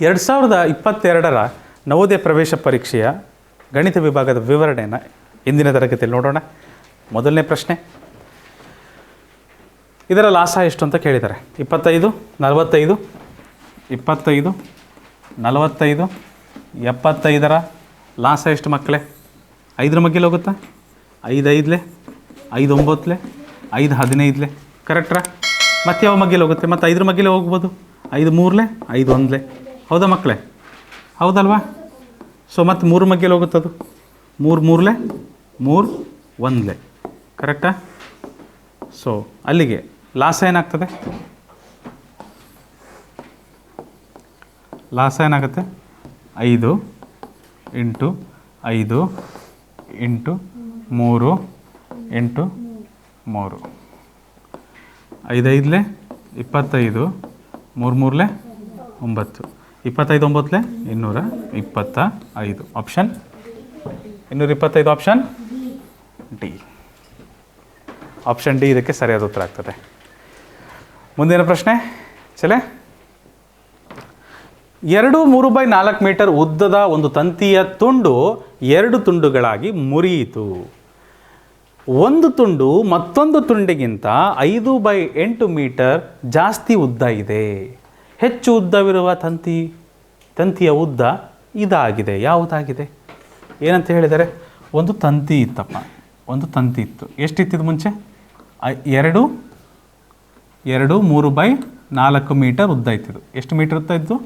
ಎರಡು ಸಾವಿರದ ಇಪ್ಪತ್ತೆರಡರ ನವೋದಯ ಪ್ರವೇಶ ಪರೀಕ್ಷೆಯ ಗಣಿತ ವಿಭಾಗದ ವಿವರಣೆಯನ್ನು ಇಂದಿನ ತರಗತಿಯಲ್ಲಿ ನೋಡೋಣ. ಮೊದಲನೇ ಪ್ರಶ್ನೆ. ಇದರ ಲಾಸ ಎಷ್ಟು ಅಂತ ಕೇಳಿದ್ದಾರೆ. ಇಪ್ಪತ್ತೈದು, ನಲವತ್ತೈದು ಇಪ್ಪತ್ತೈದು, ನಲವತ್ತೈದು, ಎಪ್ಪತ್ತೈದರ ಲಾಸ ಎಷ್ಟು ಮಕ್ಕಳೇ? ಐದರ ಮಗ್ಗಿಲ್ ಹೋಗುತ್ತಾ? ಐದು ಐದಲೇ ಐದು ಒಂಬತ್ತಲೆ ಐದು ಹದಿನೈದಲೆ ಕರೆಕ್ಟ್ರಾ? ಮತ್ತೆ ಯಾವ ಮಗ್ಗಿಲ್ ಹೋಗುತ್ತೆ? ಮತ್ತು ಐದರ ಮಗ್ಗಿಲೇ ಹೋಗ್ಬೋದು. ಐದು ಮೂರಲೆ ಐದು ಒಂದಲೇ ಹೌದಾ ಮಕ್ಕಳೇ? ಹೌದಲ್ವಾ? ಸೊ ಮತ್ತು ಮೂರು ಮಗ್ಗಿಲ್ ಹೋಗುತ್ತದು ಮೂರು ಮೂರಲೆ, ಮೂರು ಒಂದಲೇ. ಕರೆಕ್ಟಾ ಸೊ ಅಲ್ಲಿಗೆ ಲಾಸ ಏನಾಗ್ತದೆ? ಲಾಸ ಏನಾಗುತ್ತೆ? ಐದು ಎಂಟು ಐದು ಎಂಟು ಮೂರು ಎಂಟು ಮೂರು. ಐದೈದಲೆ, ಇಪ್ಪತ್ತೈದು, ಮೂರು ಮೂರಲೆ, ಒಂಬತ್ತು. ಇಪ್ಪತ್ತೈದು ಒಂಬತ್ತಲೆ ಇನ್ನೂರ ಇಪ್ಪತ್ತ ಐದು ಆಪ್ಷನ್ ಇನ್ನೂರ ಇಪ್ಪತ್ತೈದು ಆಪ್ಷನ್ ಡಿ ಆಪ್ಷನ್ ಡಿ ಇದಕ್ಕೆ ಸರಿಯಾದ ಉತ್ತರ ಆಗ್ತದೆ. ಮುಂದಿನ ಪ್ರಶ್ನೆ ಚಲೆ ಎರಡು ಮೂರು ಬೈ ನಾಲ್ಕು ಮೀಟರ್ ಉದ್ದದ ಒಂದು ತಂತಿಯ ತುಂಡು ಎರಡು ತುಂಡುಗಳಾಗಿ ಮುರಿಯಿತು. ಒಂದು ತುಂಡು ಮತ್ತೊಂದು ತುಂಡಿಗಿಂತ ಐದು ಬೈ ಎಂಟು ಮೀಟರ್ ಜಾಸ್ತಿ ಉದ್ದ ಇದೆ. ಹೆಚ್ಚು ಉದ್ದವಿರುವ ತಂತಿ, ತಂತಿಯ ಉದ್ದ ಇದಾಗಿದೆ. ಯಾವುದಾಗಿದೆ? ಏನಂತ ಹೇಳಿದರೆ, ಒಂದು ತಂತಿ ಇತ್ತಪ್ಪ. ಒಂದು ತಂತಿ ಇತ್ತು. ಎಷ್ಟಿತ್ತಿದ್ದು ಮುಂಚೆ? ಎರಡು ಎರಡು, ಮೂರು ಬೈ ನಾಲ್ಕು ಮೀಟರ್ ಉದ್ದ ಇತ್ತಿದ್ದು. ಎಷ್ಟು ಮೀಟರ್ ಉದ್ದ ಇದ್ದು?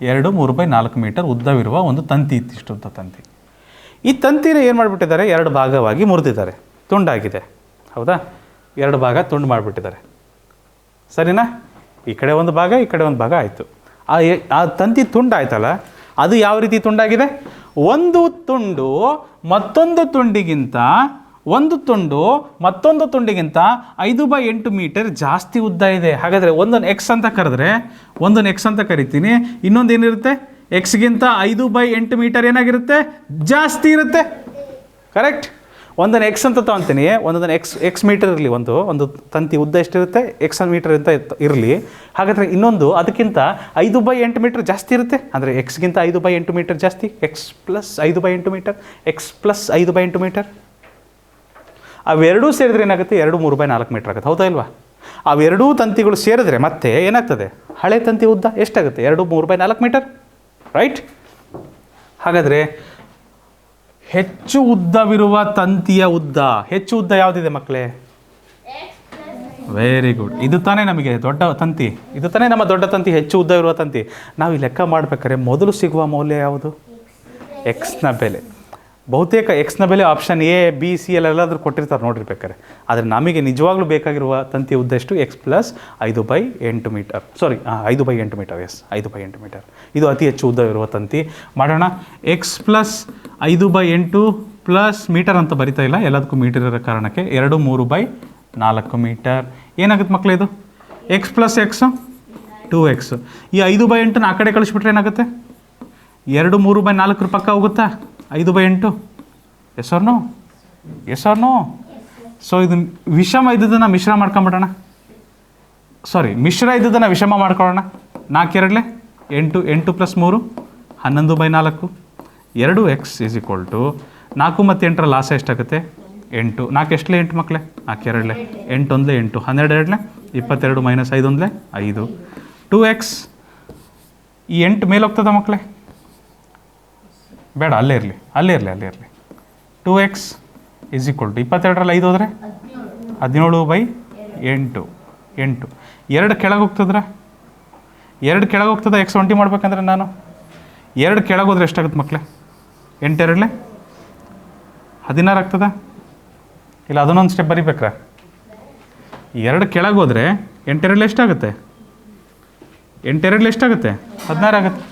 ಎರಡು, ಮೂರು ಬೈ ನಾಲ್ಕು ಮೀಟರ್ ಉದ್ದವಿರುವ ಒಂದು ತಂತಿ ಇತ್ತು ಇಷ್ಟು ತಂತಿ. ಈ ತಂತಿನ ಏನು ಮಾಡಿಬಿಟ್ಟಿದ್ದಾರೆ? ಎರಡು ಭಾಗವಾಗಿ ಮುರಿದಿದ್ದಾರೆ. ತುಂಡಾಗಿದೆ. ಹೌದಾ? ಎರಡು ಭಾಗ ತುಂಡು ಮಾಡಿಬಿಟ್ಟಿದ್ದಾರೆ. ಸರಿನಾ? ಈ ಕಡೆ ಒಂದು ಭಾಗ, ಈ ಕಡೆ ಒಂದು ಭಾಗ ಆಯಿತು. ಆ ಆ ತಂತಿ ತುಂಡಾಯ್ತಲ್ಲ ಅದು ಯಾವ ರೀತಿ ತುಂಡಾಗಿದೆ? ಒಂದು ತುಂಡು ಮತ್ತೊಂದು ತುಂಡಿಗಿಂತ, ಒಂದು ತುಂಡು ಮತ್ತೊಂದು ತುಂಡಿಗಿಂತ ಐದು ಬೈ ಎಂಟು ಮೀಟರ್ ಜಾಸ್ತಿ ಉದ್ದ ಇದೆ. ಹಾಗಾದರೆ ಒಂದೊಂದು ಎಕ್ಸ್ ಅಂತ ಕರೆದ್ರೆ ಒಂದೊಂದು ಎಕ್ಸ್ ಅಂತ ಕರಿತೀನಿ. ಇನ್ನೊಂದು ಏನಿರುತ್ತೆ? ಎಕ್ಸ್ಗಿಂತ ಐದು ಬೈ ಎಂಟು ಮೀಟರ್ ಏನಾಗಿರುತ್ತೆ? ಜಾಸ್ತಿ ಇರುತ್ತೆ. ಕರೆಕ್ಟ್ ಒಂದನ್ನು ಎಕ್ಸ್ ಅಂತ ತಗೊಂತೀನಿ. ಒಂದೊಂದು ಎಕ್ಸ್ ಎಕ್ಸ್ ಮೀಟರ್ ಇರಲಿ ಒಂದು ಒಂದು ತಂತಿ ಉದ್ದ ಎಷ್ಟಿರುತ್ತೆ? ಎಕ್ಸ್ ಮೀಟರ್ ಅಂತ ಇರಲಿ. ಹಾಗಾದರೆ ಇನ್ನೊಂದು, ಅದಕ್ಕಿಂತ ಐದು ಬೈ ಎಂಟು ಮೀಟರ್ ಜಾಸ್ತಿ ಇರುತ್ತೆ? ಅಂದರೆ ಎಕ್ಸ್ಗಿಂತ ಐದು ಬೈ ಎಂಟು ಮೀಟರ್ ಜಾಸ್ತಿ? ಎಕ್ಸ್ ಪ್ಲಸ್ ಐದು ಬೈ ಎಂಟು ಮೀಟರ್ ಎಕ್ಸ್ ಪ್ಲಸ್ ಐದು ಬೈ ಎಂಟು ಮೀಟರ್ ಅವೆರಡೂ ಸೇರಿದ್ರೆ ಏನಾಗುತ್ತೆ? ಎರಡು ಮೂರು ಬೈ ನಾಲ್ಕು ಮೀಟರ್ ಆಗುತ್ತೆ. ಹೌದಾ ಇಲ್ವಾ? ಅವೆರಡೂ ತಂತಿಗಳು ಸೇರಿದ್ರೆ ಮತ್ತೆ ಏನಾಗ್ತದೆ? ಹಳೆ ತಂತಿ ಉದ್ದ ಎಷ್ಟಾಗುತ್ತೆ? ಎರಡು ಮೂರು ಬೈ ನಾಲ್ಕು ಮೀಟರ್ ರೈಟ್ ಹಾಗಾದರೆ ಹೆಚ್ಚು ಉದ್ದವಿರುವ ತಂತಿಯ ಉದ್ದ. ಹೆಚ್ಚು ಉದ್ದ ಯಾವುದಿದೆ ಮಕ್ಕಳೇ ವೆರಿ ಗುಡ್ ಇದು ತಾನೇ ನಮಗೆ ದೊಡ್ಡ ತಂತಿ. ಇದು ತಾನೇ ನಮ್ಮ ದೊಡ್ಡ ತಂತಿ, ಹೆಚ್ಚು ಉದ್ದ ಇರುವ ತಂತಿ. ನಾವು ಲೆಕ್ಕ ಮಾಡ್ಬೇಕಾದ್ರೆ ಮೊದಲು ಸಿಗುವ ಮೌಲ್ಯ ಯಾವುದು? ಎಕ್ಸ್ನ ಬೆಲೆ. ಬಹುತೇಕ ಎಕ್ಸ್ನ ಬೆಲೆ ಆಪ್ಷನ್ ಎ ಬಿ ಸಿ ಎಲ್ಲೆಲ್ಲಾದರೂ ಕೊಟ್ಟಿರ್ತಾರೆ ಬೇಕಾರೆ ಆದರೆ ನಮಗೆ ನಿಜವಾಗ್ಲೂ ಬೇಕಾಗಿರುವ ತಂತಿ ಉದ್ದ ಎಷ್ಟು? ಎಕ್ಸ್ ಪ್ಲಸ್ ಐದು ಬೈ ಎಂಟು ಮೀಟರ್ ಸಾರಿ ಐದು ಬೈ ಎಂಟು ಮೀಟರ್ ಎಸ್ ಐದು ಬೈ ಎಂಟು ಮೀಟರ್ ಇದು ಅತಿ ಹೆಚ್ಚು ಉದ್ದ ಇರುವ ತಂತಿ. ಮಾಡೋಣ. ಎಕ್ಸ್ ಪ್ಲಸ್ ಐದು ಬೈ ಎಂಟು ಪ್ಲಸ್ ಮೀಟರ್ ಅಂತ ಬರಿತಾ ಇಲ್ಲ. ಎಲ್ಲದಕ್ಕೂ ಮೀಟರ್ ಇರೋ ಕಾರಣಕ್ಕೆ ಎರಡು, ಮೂರು ಬೈ ನಾಲ್ಕು ಮೀಟರ್ ಏನಾಗುತ್ತೆ ಮಕ್ಕಳು ಇದು? X plus X two X ಈ ಐದು ಬೈ ಎಂಟನ್ನ ಆ ಕಡೆ ಕಳಿಸ್ಬಿಟ್ರೆ ಏನಾಗುತ್ತೆ? ಎರಡು, ಮೂರು ಬೈ ನಾಲ್ಕರ ಪಕ್ಕ ಹೋಗುತ್ತಾ? ಐದು ಬೈ ಎಂಟು. Yes or no yes or no so ಇದು ವಿಷಮ ಇದ್ದದನ್ನು ಮಿಶ್ರ ಮಾಡ್ಕೊಂಬಿಡೋಣ. ಸಾರಿ ಮಿಶ್ರ ಇದ್ದದನ್ನು ವಿಷಮ ಮಾಡ್ಕೊಳ್ಳೋಣ. ನಾಲ್ಕು ಎರಡಲೆ ಎಂಟು ಎಂಟು ಪ್ಲಸ್ ಮೂರು, ಹನ್ನೊಂದು ಬೈ ನಾಲ್ಕು. ಎರಡು ಎಕ್ಸ್ ಈಸ್ ಈಕ್ವಲ್ ಟು ನಾಲ್ಕು ಮತ್ತು ಎಂಟರ ಲಾಸ ಎಷ್ಟಾಗುತ್ತೆ? ಎಂಟು. ನಾಲ್ಕು ಎಷ್ಟಲೆ ಎಂಟು ಮಕ್ಕಳೆ? ನಾಲ್ಕು ಎರಡಲೆ ಎಂಟು. ಒಂದಲೆ ಎಂಟು ಹನ್ನೆರಡು ಎರಡಲೆ ಇಪ್ಪತ್ತೆರಡು ಮೈನಸ್ ಐದು ಒಂದಲೆ ಐದು. ಟೂ ಎಕ್ಸ್ ಈ ಎಂಟು ಮೇಲೆ ಹೋಗ್ತದ ಮಕ್ಕಳೇ? ಬೇಡ, ಅಲ್ಲೇ ಇರಲಿ ಅಲ್ಲೇ ಇರಲಿ ಅಲ್ಲೇ ಇರಲಿ. Two x is equal to ಇಪ್ಪತ್ತೆರಡರಲ್ಲಿ ಐದು ಹೋದರೆ? ಹದಿನೇಳು ಬೈ ಎಂಟು ಎಂಟು. ಎರಡು ಕೆಳಗೆ ಹೋಗ್ತದ್ರ? ಎರಡು ಕೆಳಗೆ ಹೋಗ್ತದ ಎಕ್ಸ್ ಒಂಟಿ ಮಾಡ್ಬೇಕಂದ್ರೆ ನಾನು? ಎರಡು ಕೆಳಗೆ ಹೋದ್ರೆ ಎಷ್ಟಾಗುತ್ತೆ ಮಕ್ಕಳೇ ಎಂಟೆರಡಲೆ ಹದಿನಾರು ಆಗ್ತದ? ಇಲ್ಲ, ಅದನ್ನೊಂದು ಸ್ಟೆಪ್ ಬರಿಬೇಕ್ರಾ? ಎರಡು ಕೆಳಗೆ ಹೋದರೆ ಎಂಟೆರಡಲೆ ಎಷ್ಟಾಗುತ್ತೆ? ಎಂಟೆರಡಲೆ ಎಷ್ಟಾಗುತ್ತೆ? ಹದಿನಾರು ಆಗುತ್ತೆ.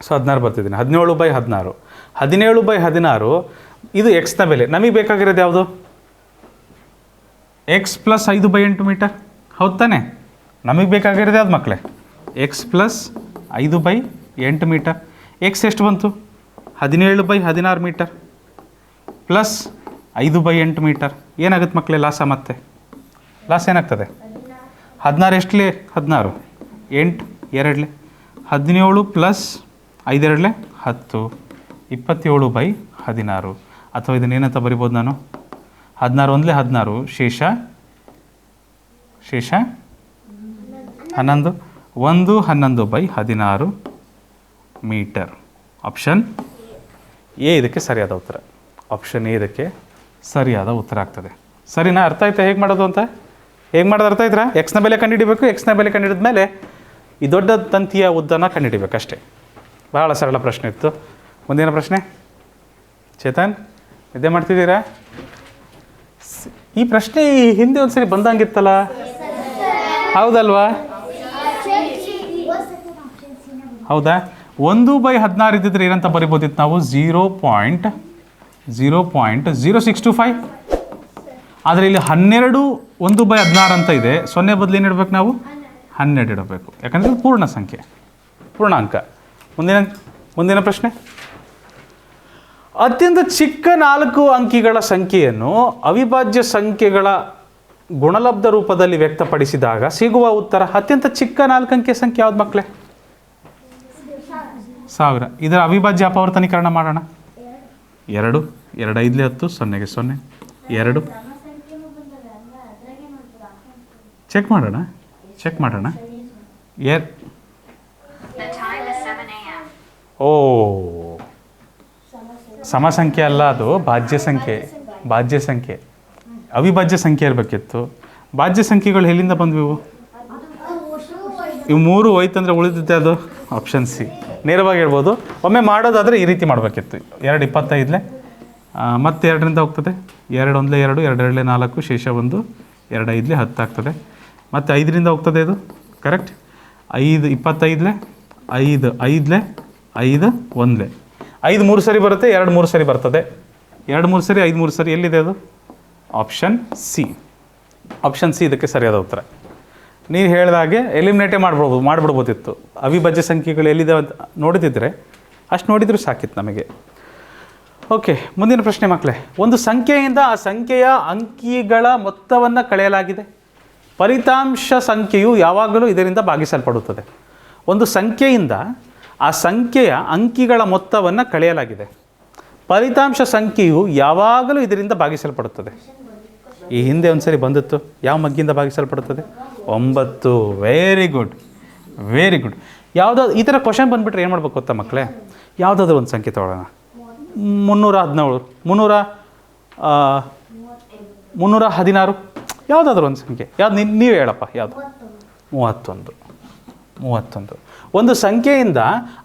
ಸೊ ಹದಿನಾರು ಬರ್ತಿದ್ದೀನಿ. ಹದಿನೇಳು ಬೈ ಹದಿನಾರು. ಹದಿನೇಳು ಬೈ ಹದಿನಾರು, ಇದು ಎಕ್ಸ್ನ ಬೆಲೆ. ನಮಗೆ ಬೇಕಾಗಿರೋದು ಯಾವುದು? ಎಕ್ಸ್ ಪ್ಲಸ್ ಐದು ಬೈ ಎಂಟು ಮೀಟರ್. ಹೌದು ತಾನೆ? ನಮಗೆ ಬೇಕಾಗಿರೋದು ಯಾವ್ದು ಮಕ್ಕಳೇ ಎಕ್ಸ್ ಪ್ಲಸ್ ಐದು ಬೈ ಎಂಟು ಮೀಟರ್. ಎಕ್ಸ್ ಎಷ್ಟು ಬಂತು? ಹದಿನೇಳು ಬೈ ಹದಿನಾರು ಮೀಟರ್. ಪ್ಲಸ್ ಐದು ಬೈ ಎಂಟು ಮೀಟರ್. ಏನಾಗುತ್ತೆ ಮಕ್ಕಳೇ ಲಾಸ ಮತ್ತೆ? ಲಾಸ್ ಏನಾಗ್ತದೆ? ಹದಿನಾರು ಎಷ್ಟಲಿ? ಹದಿನಾರು. ಎಂಟು, ಎರಡಲೆ. ಹದಿನೇಳು ಪ್ಲಸ್ ಐದೆರಡಲೆ ಹತ್ತು, ಇಪ್ಪತ್ತೇಳು ಬೈ ಹದಿನಾರು. ಅಥವಾ ಇದನ್ನೇನಂತ ಬರಿಬೋದು ನಾನು? ಹದಿನಾರು ಒಂದಲೇ ಹದಿನಾರು, ಶೇಷ ಶೇಷ, ಹನ್ನೊಂದು, ಒಂದು ಹನ್ನೊಂದು ಬೈ ಹದಿನಾರು ಮೀಟರ್. ಆಪ್ಷನ್ ಎ ಇದಕ್ಕೆ ಸರಿಯಾದ ಉತ್ತರ. ಆಪ್ಷನ್ ಎ ಇದಕ್ಕೆ ಸರಿಯಾದ ಉತ್ತರ ಆಗ್ತದೆ. ಸರಿನಾ? ಅರ್ಥ ಆಯ್ತಾ? ಹೇಗೆ ಮಾಡೋದು ಅಂತ? ಹೇಗೆ ಮಾಡೋದು ಅರ್ಥ ಆಯ್ತಾ? ಎಕ್ಸ್ನ ಬೆಲೆ ಕಂಡುಹಿಡಿಬೇಕು ಎಕ್ಸ್ನ ಬೆಲೆ ಕಂಡುಹಿಡಿದ ಮೇಲೆ ಈ ದೊಡ್ಡ ತಂತಿಯ ಉದ್ದನ ಕಂಡುಹಿಡಿಬೇಕು ಬಹಳ ಸರಳ ಪ್ರಶ್ನೆ ಇತ್ತು. ಮುಂದಿನ ಪ್ರಶ್ನೆ? ಚೇತನ್, ನಿದ್ದೆ ಮಾಡ್ತಿದ್ದೀರಾ? ಈ ಪ್ರಶ್ನೆ ಈ ಹಿಂದೆ ಒಂದ್ಸರಿ ಬಂದಂಗಿತ್ತಲ್ಲ? ಹೌದಲ್ವಾ? ಹೌದಾ? ಒಂದು ಬೈ ಹದಿನಾರು ಇದ್ದಿದ್ರೆ ಏನಂತ ಬರಿಬೋದಿತ್ತು ನಾವು? Zero point zero point zero six two five. ಆದರೆ ಇಲ್ಲಿ ಹನ್ನೆರಡು ಒಂದು ಬೈ ಹದಿನಾರು ಅಂತ ಇದೆ. ಸೊನ್ನೆ ಬದಲು ಏನು ಇಡಬೇಕು ನಾವು? ಹನ್ನೆರಡು ಇಡಬೇಕು. ಯಾಕಂದರೆ ಪೂರ್ಣ ಸಂಖ್ಯೆ. ಪೂರ್ಣಾಂಕ. ಮುಂದಿನ ಮುಂದಿನ ಪ್ರಶ್ನೆ. ಅತ್ಯಂತ ಚಿಕ್ಕ ನಾಲ್ಕು ಅಂಕಿಗಳ ಸಂಖ್ಯೆಯನ್ನು ಅವಿಭಾಜ್ಯ ಸಂಖ್ಯೆಗಳ ಗುಣಲಬ್ಧ ರೂಪದಲ್ಲಿ ವ್ಯಕ್ತಪಡಿಸಿದಾಗ ಸಿಗುವ ಉತ್ತರ ಅತ್ಯಂತ ಚಿಕ್ಕ ನಾಲ್ಕು ಅಂಕಿಯ ಸಂಖ್ಯೆ ಯಾವ್ದು ಮಕ್ಕಳೇ ಸಾವಿರ. ಇದರ ಅವಿಭಾಜ್ಯ ಅಪವರ್ತನೀಕರಣ ಮಾಡೋಣ. ಎರಡು ಎರಡು ಐದಲೇ ಹತ್ತು, ಸೊನ್ನೆಗೆ ಸೊನ್ನೆ. ಎರಡು. ಚೆಕ್ ಮಾಡೋಣ. ಚೆಕ್ ಮಾಡೋಣ. ಎರ್ ಓ. ಸಮ ಸಂಖ್ಯೆ ಅಲ್ಲ ಅದು, ಭಾಜ್ಯ ಸಂಖ್ಯೆ. ಭಾಜ್ಯ ಸಂಖ್ಯೆ. ಅವಿಭಾಜ್ಯ ಸಂಖ್ಯೆ ಇರಬೇಕಿತ್ತು. ಭಾಜ್ಯ ಸಂಖ್ಯೆಗಳು ಎಲ್ಲಿಂದ ಬಂದ್ವಿವು ಇವು ಮೂರು ಹೋಯ್ತಂದ್ರೆ ಉಳಿದಿದ್ದೆ ಅದು? ಆಪ್ಷನ್ ಸಿ ನೇರವಾಗಿ ಹೇಳ್ಬೋದು. ಒಮ್ಮೆ ಮಾಡೋದಾದರೆ ಈ ರೀತಿ ಮಾಡಬೇಕಿತ್ತು. ಎರಡು ಇಪ್ಪತ್ತೈದಲೆ ಮತ್ತೆ ಎರಡರಿಂದ ಹೋಗ್ತದೆ? ಎರಡು ಒಂದಲೇ ಎರಡು ಎರಡು ಎರಡಲೇ ನಾಲ್ಕು, ಶೇಷ ಒಂದು ಎರಡು ಐದಲೇ ಹತ್ತು ಆಗ್ತದೆ. ಮತ್ತು ಐದರಿಂದ ಹೋಗ್ತದೆ ಇದು? ಕರೆಕ್ಟ್ ಐದು, ಇಪ್ಪತ್ತೈದಲೆ, ಐದು, ಐದಲೆ ಐದು, ಒಂದಲೇ. ಐದು, ಮೂರು ಸರಿ ಬರುತ್ತೆ, ಎರಡು, ಮೂರು ಸರಿ ಬರ್ತದೆ. ಎರಡು, ಮೂರು ಸರಿ, ಐದು, ಮೂರು ಸರಿ, ಎಲ್ಲಿದೆ ಅದು? Option C. ಆಪ್ಷನ್ ಸಿ ಇದಕ್ಕೆ ಸರಿಯಾದ ಉತ್ತರ. ನೀವು ಹೇಳಿದಾಗೆ ಎಲಿಮಿನೇಟೇ ಮಾಡ್ಬೋದು, ಮಾಡಿಬಿಡ್ಬೋದಿತ್ತು. ಅವಿಭಾಜ್ಯ ಸಂಖ್ಯೆಗಳು ಎಲ್ಲಿದೆ ಅಂತ ನೋಡಿದಿದ್ರೆ, ಅಷ್ಟು ನೋಡಿದರೂ ಸಾಕಿತ್ತು ನಮಗೆ. ಓಕೆ, ಮುಂದಿನ ಪ್ರಶ್ನೆ ಮಕ್ಕಳೇ ಒಂದು ಸಂಖ್ಯೆಯಿಂದ ಆ ಸಂಖ್ಯೆಯ ಅಂಕಿಗಳ ಮೊತ್ತವನ್ನು ಕಳೆಯಲಾಗಿದೆ. ಫಲಿತಾಂಶ ಸಂಖ್ಯೆಯು ಯಾವಾಗಲೂ ಇದರಿಂದ ಭಾಗಿಸಲ್ಪಡುತ್ತದೆ. ಒಂದು ಸಂಖ್ಯೆಯಿಂದ ಆ ಸಂಖ್ಯೆಯ ಅಂಕಿಗಳ ಮೊತ್ತವನ್ನು ಕಳೆಯಲಾಗಿದೆ. ಫಲಿತಾಂಶ ಸಂಖ್ಯೆಯು ಯಾವಾಗಲೂ ಇದರಿಂದ ಭಾಗಿಸಲ್ಪಡುತ್ತದೆ. ಈ ಹಿಂದೆ ಒಂದು ಸರಿ ಬಂದಿತ್ತು. ಯಾವ ಮಗ್ಗಿಂದ ಭಾಗಿಸಲ್ಪಡುತ್ತದೆ? ಒಂಬತ್ತು. ವೆರಿ ಗುಡ್ ವೆರಿ ಗುಡ್ ಯಾವುದಾದ್ರು ಈ ಥರ ಕ್ವಶನ್ ಬಂದುಬಿಟ್ರೆ ಏನು ಮಾಡ್ಬೇಕು ಗೊತ್ತಾ ಮಕ್ಕಳೇ ಯಾವುದಾದ್ರು ಒಂದು ಸಂಖ್ಯೆ ತೊಗೊಳ್ಳೋಣ. ಮುನ್ನೂರ ಹದಿನೇಳು. ಮುನ್ನೂರ ಮುನ್ನೂರ ಹದಿನಾರು. ಯಾವುದಾದ್ರೂ ಒಂದು ಸಂಖ್ಯೆ. ಯಾವ್ದು ನೀವೇ ಹೇಳಪ್ಪ, ಯಾವುದು? ಮೂವತ್ತೊಂದು. ಮೂವತ್ತೊಂದು. ಒಂದು ಸಂಖ್ಯೆಯಿಂದ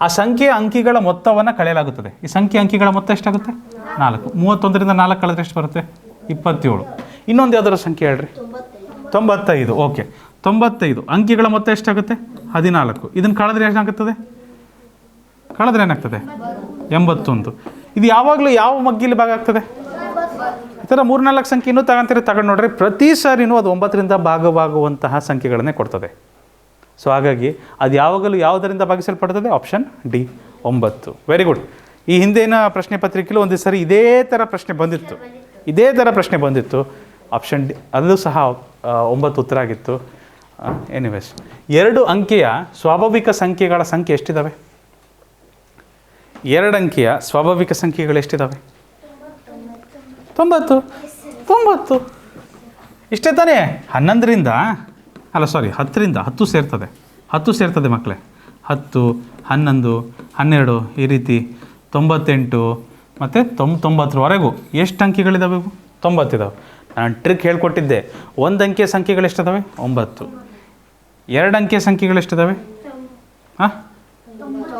ಆ ಸಂಖ್ಯೆಯ ಅಂಕಿಗಳ ಮೊತ್ತವನ್ನು ಕಳೆಯಲಾಗುತ್ತದೆ. ಈ ಸಂಖ್ಯೆ ಅಂಕಿಗಳ ಮೊತ್ತ ಎಷ್ಟಾಗುತ್ತೆ? ನಾಲ್ಕು. ಮೂವತ್ತೊಂದರಿಂದ ನಾಲ್ಕು ಕಳೆದ್ರೆ ಎಷ್ಟು ಬರುತ್ತೆ? ಇಪ್ಪತ್ತೇಳು. ಇನ್ನೊಂದು ಯಾವ್ದಾರ ಸಂಖ್ಯೆ ಹೇಳ್ರಿ. ತೊಂಬತ್ತೈದು. ಓಕೆ. ತೊಂಬತ್ತೈದು. ಅಂಕಿಗಳ ಮೊತ್ತ ಎಷ್ಟಾಗುತ್ತೆ? ಹದಿನಾಲ್ಕು. ಇದನ್ನು ಕಳೆದ್ರೆ ಏನಾಗುತ್ತದೆ ಕಳೆದ್ರೆ ಏನಾಗ್ತದೆ? ಎಂಬತ್ತೊಂದು. ಇದು ಯಾವಾಗಲೂ ಯಾವ ಮಗ್ಗಿಲಿ ಭಾಗ ಆಗ್ತದೆ? ಈ ಥರ ಮೂರ್ನಾಲ್ಕು ಸಂಖ್ಯೆ ಇನ್ನೂ ತಗೊಂತೀರಿ, ತಗೊಂಡು ನೋಡ್ರಿ. ಪ್ರತಿ ಸಾರಿನೂ ಅದು ಒಂಬತ್ತರಿಂದ ಭಾಗವಾಗುವಂತಹ ಸಂಖ್ಯೆಗಳನ್ನೇ ಕೊಡ್ತದೆ. ಸೊ ಹಾಗಾಗಿ ಅದು ಯಾವಾಗಲೂ ಯಾವುದರಿಂದ ಭಾಗಿಸಲ್ಪಡ್ತದೆ? ಆಪ್ಷನ್ ಡಿ ಒಂಬತ್ತು. ವೆರಿ ಗುಡ್ ಈ ಹಿಂದಿನ ಪ್ರಶ್ನೆ ಪತ್ರಿಕೆಯಲ್ಲಿ ಒಂದು ಸರಿ ಇದೇ ಥರ ಪ್ರಶ್ನೆ ಬಂದಿತ್ತು. ಇದೇ ಥರ ಪ್ರಶ್ನೆ ಬಂದಿತ್ತು. ಆಪ್ಷನ್ ಡಿ ಅಲ್ಲೂ ಸಹ ಒಂಬತ್ತು ಉತ್ತರ ಆಗಿತ್ತು. ಎನಿವೇಸ್ ಎರಡು ಅಂಕಿಯ ಸ್ವಾಭಾವಿಕ ಸಂಖ್ಯೆಗಳ ಸಂಖ್ಯೆ ಎಷ್ಟಿದ್ದಾವೆ ಎರಡು ಅಂಕಿಯ ಸ್ವಾಭಾವಿಕ ಸಂಖ್ಯೆಗಳು ಎಷ್ಟಿದ್ದಾವೆ ತೊಂಬತ್ತು. ತೊಂಬತ್ತು. ಇಷ್ಟೇ ತಾನೇ? ಹನ್ನೊಂದರಿಂದ ಅಲ್ಲ ಸಾರಿ ಹತ್ತರಿಂದ ಹತ್ತು ಸೇರ್ತದೆ. ಹತ್ತು ಸೇರ್ತದೆ ಮಕ್ಕಳೇ ಹತ್ತು, ಹನ್ನೊಂದು, ಹನ್ನೆರಡು, ಈ ರೀತಿ ತೊಂಬತ್ತೆಂಟು, ಮತ್ತು ತೊಂಬತ್ತರವರೆಗೂ. ಎಷ್ಟು ಅಂಕಿಗಳಿದ್ದಾವೆ ಇವು? ತೊಂಬತ್ತಿದ್ದಾವೆ ನಾನು ಟ್ರಿಕ್ ಹೇಳ್ಕೊಟ್ಟಿದ್ದೆ. ಒಂದು ಅಂಕಿಯ ಸಂಖ್ಯೆಗಳು ಎಷ್ಟಿದಾವೆ? ಒಂಬತ್ತು. ಎರಡು ಅಂಕಿಯ ಸಂಖ್ಯೆಗಳು ಎಷ್ಟಿದಾವೆ? ಹಾಂ